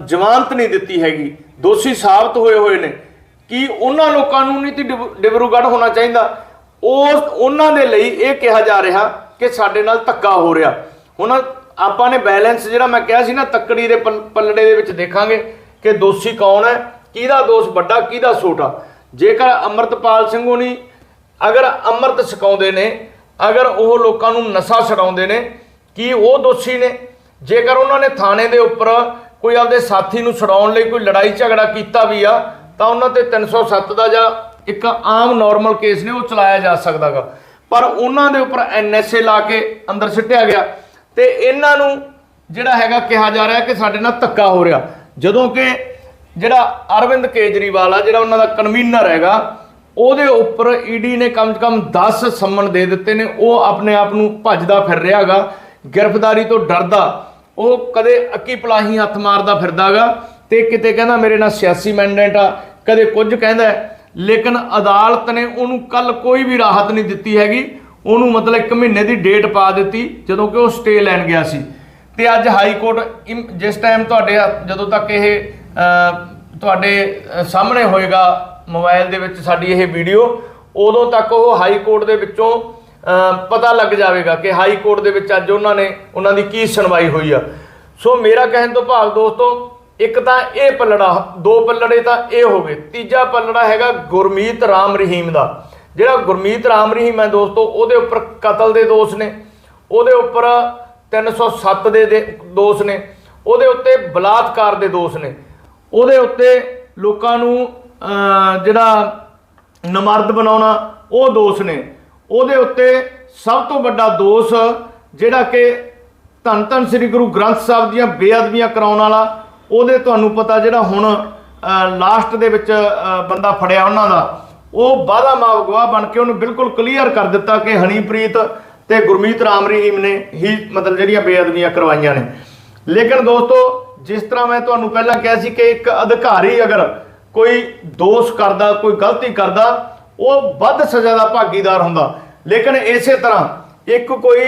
ਜ਼ਮਾਨਤ ਨਹੀਂ ਦਿੱਤੀ ਹੈਗੀ, ਦੋਸ਼ੀ ਸਾਬਤ ਹੋਏ ਹੋਏ ਨੇ, ਕਿ ਉਹਨਾਂ ਲੋਕਾਂ ਨੂੰ ਨਹੀਂ ਤੇ ਡਿਬ- ਡਿਬਰੂਗੜ੍ਹ ਹੋਣਾ ਚਾਹੀਦਾ? ਉਸ ਉਹਨਾਂ ਦੇ ਲਈ ਇਹ ਕਿਹਾ ਜਾ ਰਿਹਾ ਕਿ ਸਾਡੇ ਨਾਲ ਧੱਕਾ ਹੋ ਰਿਹਾ। ਹੁਣ ਆਪਾਂ ਨੇ ਬੈਲੈਂਸ ਜਿਹੜਾ ਮੈਂ ਕਿਹਾ ਸੀ ਨਾ, ਤੱਕੜੀ ਦੇ ਪਲ- ਪੱਲੜੇ ਦੇ ਵਿੱਚ ਦੇਖਾਂਗੇ ਕਿ ਦੋਸ਼ੀ ਕੌਣ ਹੈ, ਕਿਹਦਾ ਦੋਸ਼ ਵੱਡਾ, ਕਿਹਦਾ ਛੋਟਾ। ਜੇਕਰ ਅਮਰਤਪਾਲ ਸਿੰਘ ਹੋਣੀ, ਅਗਰ ਅੰਮ੍ਰਿਤ ਛਕਾਉਂਦੇ ਨੇ, ਅਗਰ ਉਹ ਲੋਕਾਂ ਨੂੰ ਨਸ਼ਾ ਛਡਾਉਂਦੇ ਨੇ, ਕੀ ਉਹ ਦੋਸ਼ੀ ਨੇ? ਜੇਕਰ ਉਹਨਾਂ ਨੇ ਥਾਣੇ ਦੇ ਉੱਪਰ ਕੋਈ ਆਪਦੇ ਸਾਥੀ ਨੂੰ ਛਡਾਉਣ ਲਈ ਕੋਈ ਲੜਾਈ ਝਗੜਾ ਕੀਤਾ ਵੀ ਆ, ਤਾਂ ਉਹਨਾਂ ਤੇ 307 ਦਾ ਜਾਂ ਇੱਕ ਆਮ ਨਾਰਮਲ ਕੇਸ ਨੇ, ਉਹ ਚਲਾਇਆ ਜਾ ਸਕਦਾਗਾ। ਪਰ ਉਹਨਾਂ ਦੇ ਉੱਪਰ ਐਨਐਸਏ ਲਾ ਕੇ ਅੰਦਰ ਸਿੱਟਿਆ ਗਿਆ ਤੇ ਇਹਨਾਂ ਨੂੰ ਜਿਹੜਾ ਹੈਗਾ ਕਿਹਾ ਜਾ ਰਿਹਾ ਕਿ ਸਾਡੇ ਨਾਲ ਧੱਕਾ ਹੋ ਰਿਹਾ। ਜਦੋਂ ਕਿ ਜਿਹੜਾ ਅਰਵਿੰਦ ਕੇਜਰੀਵਾਲ ਆ, ਜਿਹੜਾ ਉਹਨਾਂ ਦਾ ਕਨਵੀਨਰ ਹੈਗਾ, ਉਹਦੇ ਉੱਪਰ ਈਡੀ ਨੇ ਕਮ ਸੇ ਕਮ 10 ਸੰਮਨ ਦੇ ਦਿੱਤੇ ਨੇ। ਉਹ ਆਪਣੇ ਆਪ ਨੂੰ ਭੱਜਦਾ ਫਿਰ ਰਿਹਾਗਾ ਗ੍ਰਿਫਤਾਰੀ ਤੋਂ ਡਰਦਾ। ਉਹ ਕਦੇ ਅੱਕੀ ਪਲਾਹੀ ਹੱਥ ਮਾਰਦਾ ਫਿਰਦਾਗਾ ਤੇ ਕਿਤੇ ਕਹਿੰਦਾ ਮੇਰੇ ਨਾਲ ਸਿਆਸੀ ਮੈਂਡੇਟ ਆ, ਕਦੇ ਕੁਝ ਕਹਿੰਦਾ ਲੇਕਿਨ ਅਦਾਲਤ ਨੇ ਉਹਨੂੰ ਕੱਲ ਕੋਈ ਵੀ ਰਾਹਤ ਨਹੀਂ ਦਿੱਤੀ ਹੈਗੀ। ਉਹਨੂੰ ਮਤਲਬ 1 ਮਹੀਨੇ ਦੀ ਡੇਟ ਪਾ ਦਿੱਤੀ, ਜਦੋਂ ਕਿ ਉਹ ਸਟੇ ਲੈਣ ਗਿਆ ਸੀ। ਤੇ ਅੱਜ ਹਾਈ ਕੋਰਟ ਜਿਸ ਟਾਈਮ ਤੁਹਾਡੇ ਜਦੋਂ ਤੱਕ ਇਹ ਤੁਹਾਡੇ ਸਾਹਮਣੇ ਹੋਏਗਾ ਮੋਬਾਈਲ ਦੇ ਵਿੱਚ ਸਾਡੀ ਇਹ ਵੀਡੀਓ, ਉਦੋਂ ਤੱਕ ਉਹ ਹਾਈ ਕੋਰਟ ਦੇ ਵਿੱਚੋਂ ਪਤਾ ਲੱਗ ਜਾਵੇਗਾ ਕਿ ਹਾਈ ਕੋਰਟ ਦੇ ਵਿੱਚ ਅੱਜ ਉਹਨਾਂ ਨੇ, ਉਹਨਾਂ ਦੀ ਕੀ ਸੁਣਵਾਈ ਹੋਈ ਆ। ਸੋ ਮੇਰਾ ਕਹਿਣ ਤੋਂ ਭਾਵ ਦੋਸਤੋ ਇੱਕ ਤਾਂ ਇਹ ਪੱਲੜਾ, ਦੋ ਪੱਲੜੇ ਤਾਂ ਇਹ ਹੋ ਗਏ। ਤੀਜਾ ਪੱਲੜਾ ਹੈਗਾ ਗੁਰਮੀਤ ਰਾਮ ਰਹੀਮ ਦਾ। ਜਿਹੜਾ ਗੁਰਮੀਤ ਰਾਮ ਰਹੀਮ ਹੈ ਦੋਸਤੋ, ਉਹਦੇ ਉੱਪਰ ਕਤਲ ਦੇ ਦੋਸ਼ ਨੇ। ਉਹਦੇ ਉੱਪਰ 307 ਦੇ ਦੇ ਦੋਸ਼ ਨੇ। ਉਹਦੇ ਉੱਤੇ ਬਲਾਤਕਾਰ ਦੇ ਦੋਸ਼ ਨੇ। ਉਹਦੇ ਉੱਤੇ ਲੋਕਾਂ ਨੂੰ ਜਿਹੜਾ ਨਮਰਦ ਬਣਾਉਣਾ, ਉਹ ਦੋਸ਼ ਨੇ। ਉਹਦੇ ਉੱਤੇ ਸਭ ਤੋਂ ਵੱਡਾ ਦੋਸ਼ ਜਿਹੜਾ ਕਿ ਧੰਨ ਧੰਨ ਸ੍ਰੀ ਗੁਰੂ ਗ੍ਰੰਥ ਸਾਹਿਬ ਦੀਆਂ ਬੇਅਦਬੀਆਂ ਕਰਾਉਣ ਵਾਲਾ ਉਹਦੇ ਤੁਹਾਨੂੰ ਪਤਾ ਜਿਹੜਾ ਹੁਣ ਲਾਸਟ ਦੇ ਵਿੱਚ ਬੰਦਾ ਫੜਿਆ ਉਹਨਾਂ ਦਾ, ਉਹ ਵਾਦਾ ਮਾਫ ਗਵਾਹ ਬਣ ਕੇ ਉਹਨੂੰ ਬਿਲਕੁਲ ਕਲੀਅਰ ਕਰ ਦਿੱਤਾ ਕਿ ਹਨੀਪ੍ਰੀਤ ਤੇ ਗੁਰਮੀਤ ਰਾਮ ਰਹੀਮ ਨੇ ਹੀ ਮਤਲਬ ਜਿਹੜੀਆਂ ਬੇਅਦਬੀਆਂ ਕਰਵਾਈਆਂ ਨੇ। ਲੇਕਿਨ ਦੋਸਤੋ, ਜਿਸ ਤਰ੍ਹਾਂ ਮੈਂ ਤੁਹਾਨੂੰ ਪਹਿਲਾਂ ਕਿਹਾ ਸੀ ਕਿ ਇੱਕ ਅਧਿਕਾਰੀ ਅਗਰ ਕੋਈ ਦੋਸ਼ ਕਰਦਾ, ਕੋਈ ਗਲਤੀ ਕਰਦਾ, ਉਹ ਵੱਧ ਸਜ਼ਾ ਦਾ ਭਾਗੀਦਾਰ ਹੁੰਦਾ। ਲੇਕਿਨ ਇਸੇ ਤਰ੍ਹਾਂ ਇੱਕ ਕੋਈ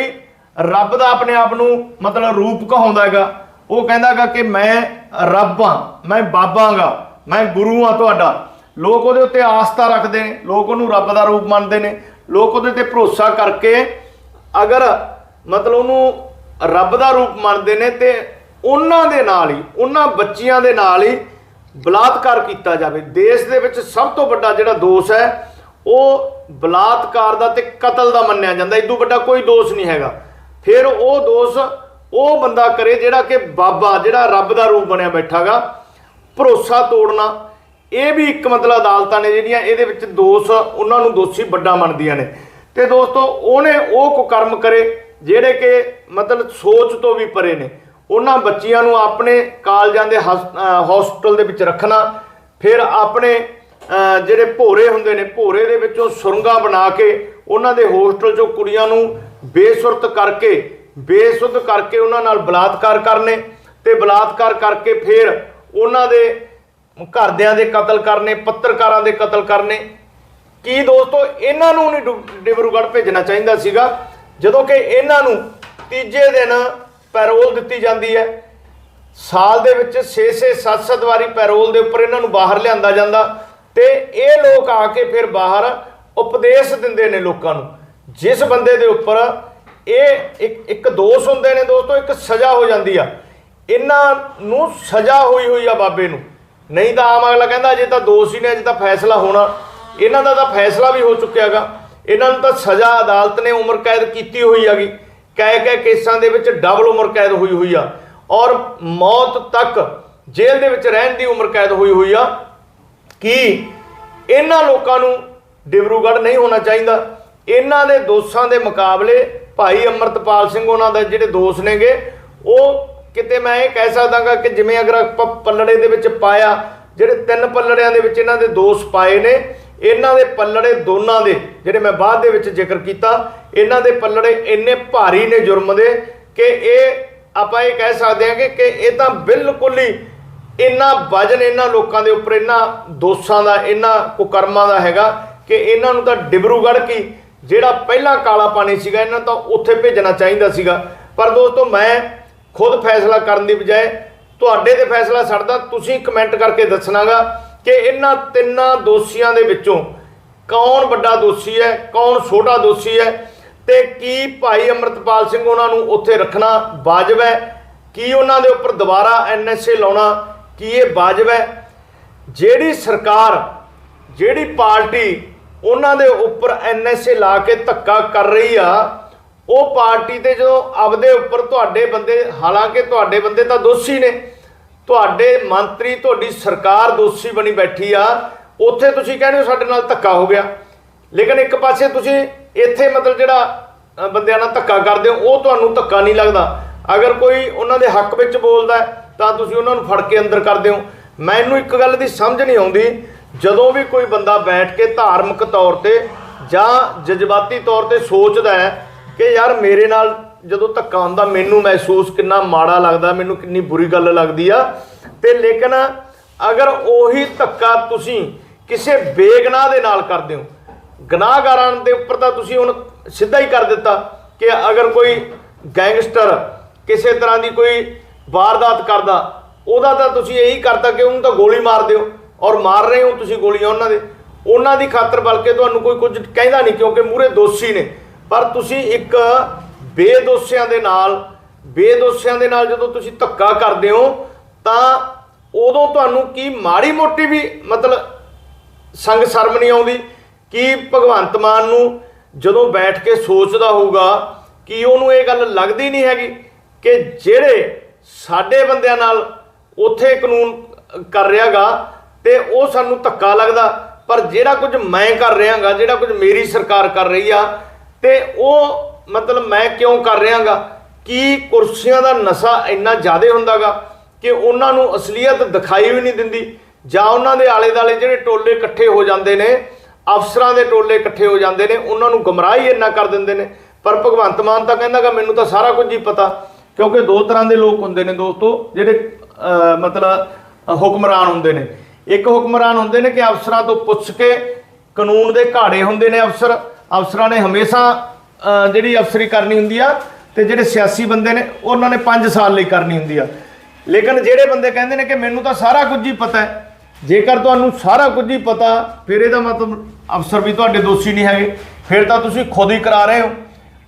ਰੱਬ ਦਾ ਆਪਣੇ ਆਪ ਨੂੰ ਮਤਲਬ ਰੂਪ ਕਹਾਉਂਦਾ ਹੈਗਾ ਉਹ ਕਹਿੰਦਾਗਾ ਕਿ ਮੈਂ ਰੱਬ ਹਾਂ, ਮੈਂ ਬਾਬਾਂਗਾ ਮੈਂ ਗੁਰੂ ਹਾਂ ਤੁਹਾਡਾ। ਲੋਕ ਉਹਦੇ ਉੱਤੇ ਆਸਥਾ ਰੱਖਦੇ ਨੇ, ਲੋਕ ਉਹਨੂੰ ਰੱਬ ਦਾ ਰੂਪ ਮੰਨਦੇ ਨੇ, ਲੋਕ ਉਹਦੇ ਤੇ ਭਰੋਸਾ ਕਰਕੇ ਅਗਰ ਮਤਲਬ ਉਹਨੂੰ ਰੱਬ ਦਾ ਰੂਪ ਮੰਨਦੇ ਨੇ ਤੇ ਉਹਨਾਂ ਦੇ ਨਾਲ ਹੀ, ਉਹਨਾਂ ਬੱਚਿਆਂ ਦੇ ਨਾਲ ਹੀ ਬਲਾਤਕਾਰ ਕੀਤਾ ਜਾਵੇ। ਦੇਸ਼ ਦੇ ਵਿੱਚ ਸਭ ਤੋਂ ਵੱਡਾ ਜਿਹੜਾ ਦੋਸ਼ ਹੈ, ਉਹ ਬਲਾਤਕਾਰ ਦਾ ਤੇ ਕਤਲ ਦਾ ਮੰਨਿਆ ਜਾਂਦਾ। ਇਦੋਂ ਵੱਡਾ ਕੋਈ ਦੋਸ਼ ਨਹੀਂ ਹੈਗਾ। ਫਿਰ ਉਹ ਦੋਸ਼ ਉਹ ਬੰਦਾ ਕਰੇ ਜਿਹੜਾ ਕਿ ਬਾਬਾ, ਜਿਹੜਾ ਰੱਬ ਦਾ ਰੂਪ ਬਣਿਆ ਬੈਠਾਗਾ। ਭਰੋਸਾ ਤੋੜਨਾ, ਇਹ ਵੀ ਇੱਕ ਮਤਲਬ ਅਦਾਲਤਾਂ ਨੇ ਜਿਹੜੀਆਂ, ਇਹਦੇ ਵਿੱਚ ਦੋਸ਼, ਉਹਨਾਂ ਨੂੰ ਦੋਸ਼ੀ ਵੱਡਾ ਮੰਨਦੀਆਂ ਨੇ। ਤੇ ਦੋਸਤੋ, ਉਹਨੇ ਉਹ ਕੁਕਰਮ ਕਰੇ, ਜਿਹੜੇ ਕਿ ਮਤਲਬ ਸੋਚ ਤੋਂ ਵੀ ਪਰੇ ਨੇ। ਉਹਨਾਂ ਬੱਚਿਆਂ ਨੂੰ ਆਪਣੇ ਕਾਲਜਾਂ ਦੇ ਹਸਪੀਟਲ ਦੇ ਵਿੱਚ ਰੱਖਣਾ, ਫਿਰ ਆਪਣੇ ਜਿਹੜੇ ਭੋਰੇ ਹੁੰਦੇ ਨੇ, ਭੋਰੇ ਦੇ ਵਿੱਚੋਂ ਸੁਰੰਗਾਂ ਬਣਾ ਕੇ, ਉਹਨਾਂ ਦੇ ਹੋਸਟਲ 'ਚੋਂ ਕੁੜੀਆਂ ਨੂੰ ਬੇਸੁਰਤ ਕਰਕੇ ਬੇਸੁੱਧ ਕਰਕੇ ਉਹਨਾਂ ਨਾਲ ਬਲਾਤਕਾਰ ਕਰਨੇ ਤੇ ਬਲਾਤਕਾਰ ਕਰਕੇ ਫਿਰ ਉਹਨਾਂ ਦੇ ਘਰਦਿਆਂ ਦੇ ਕਤਲ ਕਰਨੇ, ਪੱਤਰਕਾਰਾਂ ਦੇ ਕਤਲ ਕਰਨੇ। ਕੀ ਦੋਸਤੋ, ਇਹਨਾਂ ਨੂੰ ਨਹੀਂ ਡਿਬ- ਡਿਬਰੂਗੜ੍ਹ ਭੇਜਣਾ ਚਾਹੀਦਾ ਸੀਗਾ? ਜਦੋਂ ਕਿ ਇਹਨਾਂ ਨੂੰ ਤੀਜੇ ਦਿਨ ਪੈਰੋਲ ਦਿੱਤੀ ਜਾਂਦੀ ਹੈ। ਸਾਲ ਦੇ ਵਿੱਚ 6-6 7-7 ਵਾਰੀ ਪੈਰੋਲ ਦੇ ਉੱਪਰ ਇਹਨਾਂ ਨੂੰ ਬਾਹਰ ਲਿਆਂਦਾ ਜਾਂਦਾ ਤੇ ਇਹ ਲੋਕ ਆ ਕੇ ਫਿਰ ਬਾਹਰ ਉਪਦੇਸ਼ ਦਿੰਦੇ ਨੇ ਲੋਕਾਂ ਨੂੰ। ਜਿਸ ਬੰਦੇ ਦੇ ਉੱਪਰ ਇਹ ਇੱਕ ਇੱਕ ਦੋਸ਼ ਹੁੰਦੇ ਨੇ ਦੋਸਤੋ, ਇੱਕ ਸਜ਼ਾ ਹੋ ਜਾਂਦੀ ਆ। ਇਹਨਾਂ ਨੂੰ ਸਜ਼ਾ ਹੋਈ ਹੋਈ ਆ ਬਾਬੇ ਨੂੰ। ਨਹੀਂ ਤਾਂ ਆਮ ਅਗਲਾ ਕਹਿੰਦਾ, ਅਜੇ ਤਾਂ ਦੋਸ਼ ਹੀ ਨੇ, ਅਜੇ ਤਾਂ ਫੈਸਲਾ ਹੋਣਾ। ਇਹਨਾਂ ਦਾ ਤਾਂ ਫੈਸਲਾ ਵੀ ਹੋ ਚੁੱਕਿਆਗਾ ਇਹਨਾਂ ਨੂੰ ਤਾਂ ਸਜ਼ਾ ਅਦਾਲਤ ਨੇ ਉਮਰ ਕੈਦ ਕੀਤੀ ਹੋਈ ਹੈਗੀ। ਕਹਿ ਕਹਿ ਕੇਸਾਂ ਦੇ ਵਿੱਚ ਡਬਲ ਉਮਰ ਕੈਦ ਹੋਈ ਹੋਈ ਆ। ਔਰ ਮੌਤ ਤੱਕ ਜੇਲ੍ਹ ਦੇ ਵਿੱਚ ਰਹਿਣ ਦੀ ਉਮਰ ਕੈਦ ਹੋਈ ਹੋਈ ਆ। ਕਿ ਇਹਨਾਂ ਲੋਕਾਂ ਨੂੰ ਡਿਬਰੂਗੜ੍ਹ ਨਹੀਂ ਹੋਣਾ ਚਾਹੀਦਾ? ਇਹਨਾਂ ਦੇ ਦੋਸ਼ਾਂ ਦੇ ਮੁਕਾਬਲੇ ਭਾਈ ਅਮਰਤਪਾਲ ਸਿੰਘ ਉਹਨਾਂ ਦੇ ਜਿਹੜੇ ਦੋਸਤ ਨੇਗੇ, ਉਹ ਕਿਤੇ ਮੈਂ ਇਹ ਕਹਿ ਸਕਦਾਗਾ ਕਿ ਜਿਵੇਂ ਅਗਰ ਆਪਾਂ ਪੱਲੜੇ ਦੇ ਵਿੱਚ ਪਾਇਆ, ਜਿਹੜੇ ਤਿੰਨ ਪੱਲੜਿਆਂ ਦੇ ਵਿੱਚ ਇਹਨਾਂ ਦੇ ਦੋਸਤ ਪਾਏ ਨੇ, ਇਹਨਾਂ ਦੇ ਪੱਲੜੇ ਦੋਨਾਂ ਦੇ, ਜਿਹੜੇ ਮੈਂ ਬਾਅਦ ਦੇ ਵਿੱਚ ਜ਼ਿਕਰ ਕੀਤਾ, ਇਹਨਾਂ ਦੇ ਪੱਲੜੇ ਇੰਨੇ ਭਾਰੀ ਨੇ ਜੁਰਮ ਦੇ ਕਿ ਇਹ ਆਪਾਂ ਇਹ ਕਹਿ ਸਕਦੇ ਹਾਂ ਕਿ ਕਿ ਇਹ ਤਾਂ ਬਿਲਕੁਲ ਹੀ ਇੰਨਾ ਵਜਨ ਇਹਨਾਂ ਲੋਕਾਂ ਦੇ ਉੱਪਰ ਇਹਨਾਂ ਦੋਸ਼ਾਂ ਦਾ ਇਹਨਾਂ ਕੁਕਰਮਾਂ ਦਾ ਹੈਗਾ ਕਿ ਇਹਨਾਂ ਨੂੰ ਤਾਂ ਡਿਬਰੂਗੜ੍ਹ ਕੀ ਜਿਹੜਾ ਪਹਿਲਾਂ ਕਾਲਾ ਪਾਣੀ ਸੀਗਾ, ਇਹਨਾਂ ਨੂੰ ਤਾਂ ਉੱਥੇ ਭੇਜਣਾ ਚਾਹੀਦਾ ਸੀਗਾ। ਪਰ ਦੋਸਤੋ, ਮੈਂ ਖੁਦ ਫੈਸਲਾ ਕਰਨ ਦੀ ਬਜਾਏ ਤੁਹਾਡੇ ਤੇ ਫੈਸਲਾ ਛੱਡਦਾ ਤੁਸੀਂ ਕਮੈਂਟ ਕਰਕੇ ਦੱਸਣਾਗਾ ਕਿ ਇਹਨਾਂ ਤਿੰਨਾਂ ਦੋਸ਼ੀਆਂ ਦੇ ਵਿੱਚੋਂ ਕੌਣ ਵੱਡਾ ਦੋਸ਼ੀ ਹੈ, ਕੌਣ ਛੋਟਾ ਦੋਸ਼ੀ ਹੈ ਤੇ ਕੀ ਭਾਈ ਅਮਰਤਪਾਲ ਸਿੰਘ ਉਹਨਾਂ ਨੂੰ ਉੱਥੇ ਰੱਖਣਾ ਵਾਜਬ ਹੈ, ਕੀ ਉਹਨਾਂ ਦੇ ਉੱਪਰ ਦੁਬਾਰਾ ਐਨਐਸਏ ਲਾਉਣਾ ਕੀ ਇਹ ਵਾਜਬ ਹੈ। ਜਿਹੜੀ ਸਰਕਾਰ, ਜਿਹੜੀ ਪਾਰਟੀ ਉਹਨਾਂ ਦੇ ਉੱਪਰ ਐਨਐਸਏ ਲਾ ਕੇ ਧੱਕਾ ਕਰ ਰਹੀ ਆ। ਉਹ ਪਾਰਟੀ ਤੇ ਜਦੋਂ ਆਪਦੇ ਉੱਪਰ ਤੁਹਾਡੇ ਬੰਦੇ, ਹਾਲਾਂਕਿ ਤੁਹਾਡੇ ਬੰਦੇ ਤਾਂ ਦੋਸ਼ੀ ਨੇ, ਤੁਹਾਡੇ ਮੰਤਰੀ, ਤੁਹਾਡੀ ਸਰਕਾਰ ਦੋਸ਼ੀ ਬਣੀ ਬੈਠੀ ਆ, ਉੱਥੇ ਤੁਸੀਂ ਕਹਿੰਦੇ ਹੋ ਸਾਡੇ ਨਾਲ ਧੱਕਾ ਹੋ ਗਿਆ। ਲੇਕਿਨ ਇੱਕ ਪਾਸੇ ਤੁਸੀਂ ਇੱਥੇ ਮਤਲਬ ਜਿਹੜਾ ਬੰਦਿਆਂ ਨਾਲ ਧੱਕਾ ਕਰਦੇ ਹੋ, ਉਹ ਤੁਹਾਨੂੰ ਧੱਕਾ ਨਹੀਂ ਲੱਗਦਾ। ਅਗਰ ਕੋਈ ਉਹਨਾਂ ਦੇ ਹੱਕ ਵਿੱਚ ਬੋਲਦਾ ਤਾਂ ਤੁਸੀਂ ਉਹਨਾਂ ਨੂੰ ਫੜ ਕੇ ਅੰਦਰ ਕਰਦੇ ਹੋ ਮੈਨੂੰ ਇੱਕ ਗੱਲ ਦੀ ਸਮਝ ਨਹੀਂ ਆਉਂਦੀ ਜਦੋਂ ਵੀ ਕੋਈ ਬੰਦਾ ਬੈਠ ਕੇ ਧਾਰਮਿਕ ਤੌਰ ਤੇ ਜਾਂ ਜਜ਼ਬਾਤੀ ਤੌਰ ਤੇ ਸੋਚਦਾ ਹੈ ਕਿ ਯਾਰ ਮੇਰੇ ਨਾਲ ਜਦੋਂ ਧੱਕਾ ਹੁੰਦਾ ਮੈਨੂੰ ਮਹਿਸੂਸ ਕਿੰਨਾ ਮਾੜਾ ਲੱਗਦਾ, ਮੈਨੂੰ ਕਿੰਨੀ ਬੁਰੀ ਗੱਲ ਲੱਗਦੀ ਆ। ਤੇ ਲੇਕਿਨ ਅਗਰ ਉਹੀ ਧੱਕਾ ਤੁਸੀਂ ਕਿਸੇ ਬੇਗਨਾਹ ਦੇ ਨਾਲ ਕਰਦੇ ਹੋ, ਗੁਨਾਹਗਾਰਾਂ ਦੇ ਉੱਪਰ ਤਾਂ ਤੁਸੀਂ ਹੁਣ ਸਿੱਧਾ ਹੀ ਕਰ ਦਿੱਤਾ ਕਿ ਅਗਰ ਕੋਈ ਗੈਂਗਸਟਰ ਕਿਸੇ ਤਰ੍ਹਾਂ ਦੀ ਕੋਈ ਵਾਰਦਾਤ ਕਰਦਾ, ਉਹਦਾ ਤਾਂ ਤੁਸੀਂ ਇਹੀ ਕਰਤਾ ਕਿ ਉਹਨੂੰ ਤਾਂ ਗੋਲੀ ਮਾਰ ਦਿਓ। ਔਰ ਮਾਰ ਰਹੇ ਹੋ ਤੁਸੀਂ ਗੋਲੀਆਂ ਉਹਨਾਂ ਦੇ। ਉਹਨਾਂ ਦੀ ਖਾਤਰ ਬਲਕਿ ਤੁਹਾਨੂੰ ਕੋਈ ਕੁਝ ਕਹਿੰਦਾ ਨਹੀਂ ਕਿਉਂਕਿ ਮੂਰੇ ਦੋਸ਼ੀ ਨੇ। ਪਰ ਤੁਸੀਂ ਇੱਕ ਬੇਦੋਸ਼ਿਆਂ ਦੇ ਨਾਲ, ਬੇਦੋਸ਼ਿਆਂ ਦੇ ਨਾਲ ਜਦੋਂ ਤੁਸੀਂ ਧੱਕਾ ਕਰਦੇ ਹੋ, ਤਾਂ ਉਦੋਂ ਤੁਹਾਨੂੰ ਕੀ ਮਾੜੀ ਮੋਟੀ ਵੀ ਮਤਲਬ ਸੰਗ ਸ਼ਰਮ ਨਹੀਂ ਆਉਂਦੀ? ਕਿ ਭਗਵੰਤ ਮਾਨ ਨੂੰ ਜਦੋਂ ਬੈਠ ਕੇ ਸੋਚਦਾ ਹੋਊਗਾ ਕਿ ਉਹਨੂੰ ਇਹ ਗੱਲ ਲੱਗਦੀ ਨਹੀਂ ਹੈਗੀ ਕਿ ਜਿਹੜੇ ਸਾਡੇ ਬੰਦਿਆਂ ਨਾਲ ਉੱਥੇ ਕਾਨੂੰਨ ਕਰ ਰਿਹਾਗਾ ਤੇ ਉਹ ਸਾਨੂੰ ਧੱਕਾ ਲੱਗਦਾ। ਪਰ ਜਿਹੜਾ ਕੁਝ ਮੈਂ ਕਰ ਰਿਹਾਗਾ, ਜਿਹੜਾ ਕੁਝ ਮੇਰੀ ਸਰਕਾਰ ਕਰ ਰਹੀ ਆ, ਤੇ ਉਹ ਮਤਲਬ ਮੈਂ ਕਿਉਂ ਕਰ ਰਿਹਾਗਾ? ਕਿ ਕੁਰਸੀਆਂ ਦਾ ਨਸ਼ਾ ਇੰਨਾ ਜ਼ਿਆਦਾ ਹੁੰਦਾਗਾ ਕਿ ਉਹਨਾਂ ਨੂੰ ਅਸਲੀਅਤ ਦਿਖਾਈ ਵੀ ਨਹੀਂ ਦਿੰਦੀ? ਜਾਂ ਉਹਨਾਂ ਦੇ ਆਲੇ ਦਾਲੇ ਜਿਹੜੇ ਟੋਲੇ ਇਕੱਠੇ ਹੋ ਜਾਂਦੇ ਨੇ, ਅਫਸਰਾਂ ਦੇ ਟੋਲੇ ਇਕੱਠੇ ਹੋ ਜਾਂਦੇ ਨੇ, ਉਹਨਾਂ ਨੂੰ ਗਮਰਾਹੀ ਇੰਨਾ ਕਰ ਦਿੰਦੇ ਨੇ। ਪਰ ਭਗਵੰਤ ਮਾਨ ਤਾਂ ਕਹਿੰਦਾਗਾ, ਮੈਨੂੰ ਤਾਂ ਸਾਰਾ ਕੁਝ ਹੀ ਪਤਾ। ਕਿਉਂਕਿ ਦੋ ਤਰ੍ਹਾਂ ਦੇ ਲੋਕ ਹੁੰਦੇ ਨੇ ਦੋਸਤੋ, ਜਿਹੜੇ ਮਤਲਬ ਹੁਕਮਰਾਨ ਹੁੰਦੇ ਨੇ। ਇੱਕ ਹੁਕਮਰਾਨ ਹੁੰਦੇ ਨੇ ਕਿ ਅਫਸਰਾਂ ਤੋਂ ਪੁੱਛ ਕੇ ਕਾਨੂੰਨ ਦੇ ਘਾੜੇ ਹੁੰਦੇ ਨੇ ਅਫਸਰ। ਅਫਸਰਾਂ ਨੇ ਹਮੇਸ਼ਾ ਜਿਹੜੀ ਅਫਸਰੀ ਕਰਨੀ ਹੁੰਦੀ ਆ ਤੇ ਜਿਹੜੇ ਸਿਆਸੀ ਬੰਦੇ ਨੇ, ਉਹਨਾਂ ਨੇ 5 ਸਾਲ ਲਈ ਕਰਨੀ ਹੁੰਦੀ ਆ। ਲੇਕਿਨ ਜਿਹੜੇ ਬੰਦੇ ਕਹਿੰਦੇ ਨੇ ਕਿ ਮੈਨੂੰ ਤਾਂ ਸਾਰਾ ਕੁਝ ਹੀ ਪਤਾ ਹੈ, ਜੇਕਰ ਤੁਹਾਨੂੰ ਸਾਰਾ ਕੁਝ ਹੀ ਪਤਾ, ਫਿਰ ਇਹਦਾ ਮਤਲਬ ਅਫਸਰ ਵੀ ਤੁਹਾਡੇ ਦੋਸ਼ੀ ਨਹੀਂ ਹੈਗੇ। ਫਿਰ ਤਾਂ ਤੁਸੀਂ ਖੁਦ ਹੀ ਕਰਾ ਰਹੇ ਹੋ।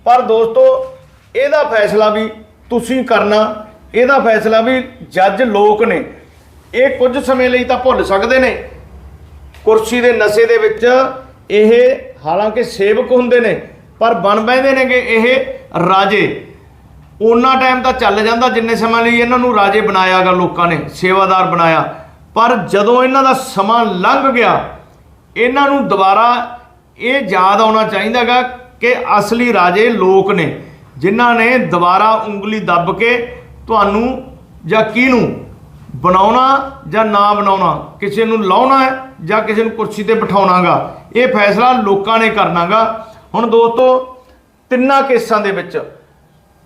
ਪਰ ਦੋਸਤੋ, ਇਹਦਾ ਫੈਸਲਾ ਵੀ ਤੁਸੀਂ ਕਰਨਾ, ਇਹਦਾ ਫੈਸਲਾ ਵੀ ਜੱਜ ਲੋਕ ਨੇ। ਇਹ ਕੁਝ ਸਮੇਂ ਲਈ ਤਾਂ ਭੁੱਲ ਸਕਦੇ ਨੇ। ਕੁਰਸੀ ਦੇ ਨਸ਼ੇ ਦੇ ਵਿੱਚ ਇਹ ਹਾਲਾਂਕਿ ਸੇਵਕ ਹੁੰਦੇ ਨੇ, ਪਰ ਬਣ ਬੈਂਦੇ ਨੇਗੇ ਇਹ ਰਾਜੇ। ਉਹਨਾਂ ਟਾਈਮ ਤਾਂ ਚੱਲ ਜਾਂਦਾ ਜਿੰਨੇ ਸਮਾਂ ਲਈ ਇਹਨਾਂ ਨੂੰ ਰਾਜੇ ਬਣਾਇਆਗਾ, ਲੋਕਾਂ ਨੇ ਸੇਵਾਦਾਰ ਬਣਾਇਆ। ਪਰ ਜਦੋਂ ਇਹਨਾਂ ਦਾ ਸਮਾਂ ਲੰਘ ਗਿਆ, ਇਹਨਾਂ ਨੂੰ ਦੁਬਾਰਾ ਇਹ ਯਾਦ ਆਉਣਾ ਚਾਹੀਦਾਗਾ ਕਿ ਅਸਲੀ ਰਾਜੇ ਲੋਕ ਨੇ, ਜਿਨ੍ਹਾਂ ਨੇ ਦੁਬਾਰਾ ਉਂਗਲੀ ਦੱਬ ਕੇ ਤੁਹਾਨੂੰ ਜਾਂ ਕਿਹਨੂੰ ਬਣਾਉਣਾ ਜਾਂ ਨਾ ਬਣਾਉਣਾ, ਕਿਸੇ ਨੂੰ ਲਾਉਣਾ ਹੈ ਜਾਂ ਕਿਸੇ ਨੂੰ ਕੁਰਸੀ ਤੇ ਬਿਠਾਉਣਾਗਾ, ਇਹ ਫੈਸਲਾ ਲੋਕਾਂ ਨੇ ਕਰਨਾਗਾ। ਹੁਣ ਦੋਸਤੋ, ਤਿੰਨਾਂ ਕੇਸਾਂ ਦੇ ਵਿੱਚ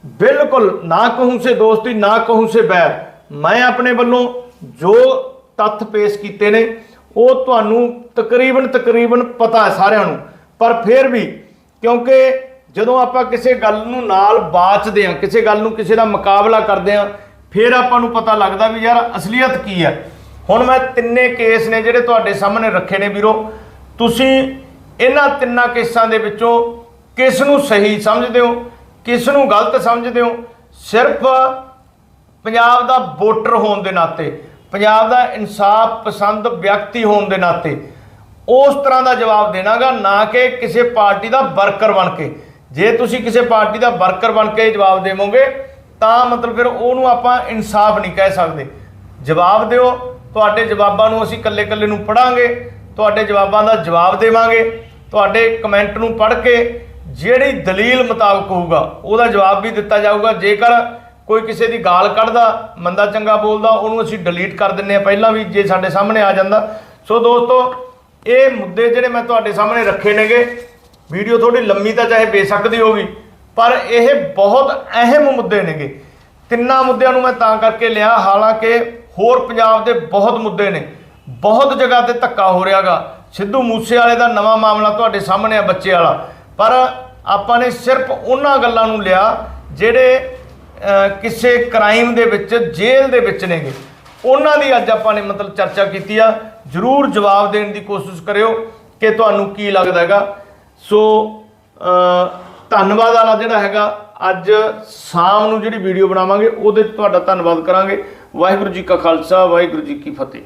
ਬਿਲਕੁਲ ਨਾ ਕਹੂੰ ਸੇ ਦੋਸਤੀ, ਨਾ ਕਹੂੰ ਸੇ ਬੈਰ, ਮੈਂ ਆਪਣੇ ਵੱਲੋਂ ਜੋ ਤੱਥ ਪੇਸ਼ ਕੀਤੇ ਨੇ, ਉਹ ਤੁਹਾਨੂੰ ਤਕਰੀਬਨ ਤਕਰੀਬਨ ਪਤਾ ਹੈ ਸਾਰਿਆਂ ਨੂੰ। ਪਰ ਫਿਰ ਵੀ, ਕਿਉਂਕਿ ਜਦੋਂ ਆਪਾਂ ਕਿਸੇ ਗੱਲ ਨੂੰ ਨਾਲ ਬਾਚਦੇ ਹਾਂ, ਕਿਸੇ ਗੱਲ ਨੂੰ ਕਿਸੇ ਦਾ ਮੁਕਾਬਲਾ ਕਰਦੇ ਹਾਂ ਫਿਰ ਆਪਾਂ ਨੂੰ ਪਤਾ ਲੱਗਦਾ ਵੀ ਯਾਰ ਅਸਲੀਅਤ ਕੀ ਹੈ। ਹੁਣ ਮੈਂ ਤਿੰਨੇ ਕੇਸ ਨੇ ਜਿਹੜੇ ਤੁਹਾਡੇ ਸਾਹਮਣੇ ਰੱਖੇ ਨੇ ਵੀਰੋ। ਤੁਸੀਂ ਇਹਨਾਂ ਤਿੰਨਾਂ ਕੇਸਾਂ ਦੇ ਵਿੱਚੋਂ ਕਿਸ ਨੂੰ ਸਹੀ ਸਮਝਦੇ ਹੋ, ਕਿਸ ਨੂੰ ਗਲਤ ਸਮਝਦੇ ਹੋ? ਸਿਰਫ ਪੰਜਾਬ ਦਾ ਵੋਟਰ ਹੋਣ ਦੇ ਨਾਤੇ, ਪੰਜਾਬ ਦਾ ਇਨਸਾਫ ਪਸੰਦ ਵਿਅਕਤੀ ਹੋਣ ਦੇ ਨਾਤੇ ਉਸ ਤਰ੍ਹਾਂ ਦਾ ਜਵਾਬ ਦੇਣਾਗਾ, ਨਾ ਕਿ ਕਿਸੇ ਪਾਰਟੀ ਦਾ ਵਰਕਰ ਬਣ ਕੇ। ਜੇ ਤੁਸੀਂ ਕਿਸੇ ਪਾਰਟੀ ਦਾ ਵਰਕਰ ਬਣ ਕੇ ਜਵਾਬ ਦੇਵੋਗੇ ਤਾਂ ਮਤਲਬ ਫਿਰ ਉਹਨੂੰ ਆਪਾਂ ਇਨਸਾਫ ਨਹੀਂ ਕਹਿ ਸਕਦੇ। ਜਵਾਬ ਦਿਓ, ਤੁਹਾਡੇ ਜਵਾਬਾਂ ਨੂੰ ਅਸੀਂ ਇਕੱਲੇ-ਇਕੱਲੇ ਨੂੰ ਪੜਾਂਗੇ ਤੁਹਾਡੇ ਜਵਾਬਾਂ ਦਾ ਜਵਾਬ ਦੇਵਾਂਗੇ, ਤੁਹਾਡੇ ਕਮੈਂਟ ਨੂੰ ਪੜ੍ਹ ਕੇ ਜਿਹੜੀ ਦਲੀਲ ਮੁਤਾਬਕ ਹੋਊਗਾ, ਉਹਦਾ ਜਵਾਬ ਵੀ ਦਿੱਤਾ ਜਾਊਗਾ। ਜੇਕਰ ਕੋਈ ਕਿਸੇ ਦੀ ਗਾਲ ਕੱਢਦਾ, ਮੰਦਾ ਚੰਗਾ ਬੋਲਦਾ, ਉਹਨੂੰ ਅਸੀਂ ਡਿਲੀਟ ਕਰ ਦਿੰਨੇ ਆ ਪਹਿਲਾਂ ਵੀ, ਜੇ ਸਾਡੇ ਸਾਹਮਣੇ ਆ ਜਾਂਦਾ। ਸੋ ਦੋਸਤੋ, ਇਹ ਮੁੱਦੇ ਜਿਹੜੇ ਮੈਂ ਤੁਹਾਡੇ ਸਾਹਮਣੇ ਰੱਖੇ ਨੇਗੇ, ਵੀਡੀਓ ਥੋੜੀ ਲੰਮੀ ਤਾਂ ਚਾਹੇ ਬੇਸਕਦੀ ਹੋਗੀ ਪਰ ਇਹ ਬਹੁਤ ਅਹਿਮ ਮੁੱਦੇ ਨੇਗੇ। ਤਿੰਨਾਂ ਮੁੱਦਿਆਂ ਨੂੰ ਮੈਂ ਤਾਂ ਕਰਕੇ ਲਿਆ, ਹਾਲਾਂਕਿ ਹੋਰ ਪੰਜਾਬ ਦੇ ਬਹੁਤ ਮੁੱਦੇ ਨੇ। ਬਹੁਤ ਜਗ੍ਹਾ ਤੇ ਧੱਕਾ ਹੋ ਰਿਹਾਗਾ। ਸਿੱਧੂ ਮੂਸੇ ਵਾਲੇ ਦਾ ਨਵਾਂ ਮਾਮਲਾ ਤੁਹਾਡੇ ਸਾਹਮਣੇ ਆ ਬੱਚੇ ਵਾਲਾ। ਪਰ ਆਪਾਂ ਨੇ ਸਿਰਫ ਉਹਨਾਂ ਗੱਲਾਂ ਨੂੰ ਲਿਆ ਜਿਹੜੇ ਕਿਸੇ ਕ੍ਰਾਈਮ ਦੇ ਵਿੱਚ, ਜੇਲ੍ਹ ਦੇ ਵਿੱਚ ਨੇਗੇ। ਉਹਨਾਂ ਦੀ ਅੱਜ ਆਪਾਂ ਨੇ ਮਤਲਬ ਚਰਚਾ ਕੀਤੀ ਆ। ਜਰੂਰ ਜਵਾਬ ਦੇਣ ਦੀ ਕੋਸ਼ਿਸ਼ ਕਰਿਓ ਕਿ ਤੁਹਾਨੂੰ ਕੀ ਲੱਗਦਾ ਹੈਗਾ। ਸੋ ਧੰਨਵਾਦ ਵਾਲਾ ਜਿਹੜਾ ਹੈਗਾ, ਅੱਜ ਸ਼ਾਮ ਨੂੰ ਜਿਹੜੀ ਵੀਡੀਓ ਬਣਾਵਾਂਗੇ, ਉਹਦੇ 'ਚ ਤੁਹਾਡਾ ਧੰਨਵਾਦ ਕਰਾਂਗੇ। ਵਾਹਿਗੁਰੂ ਜੀ ਕਾ ਖਾਲਸਾ, ਵਾਹਿਗੁਰੂ ਜੀ ਕੀ ਫਤਿਹ।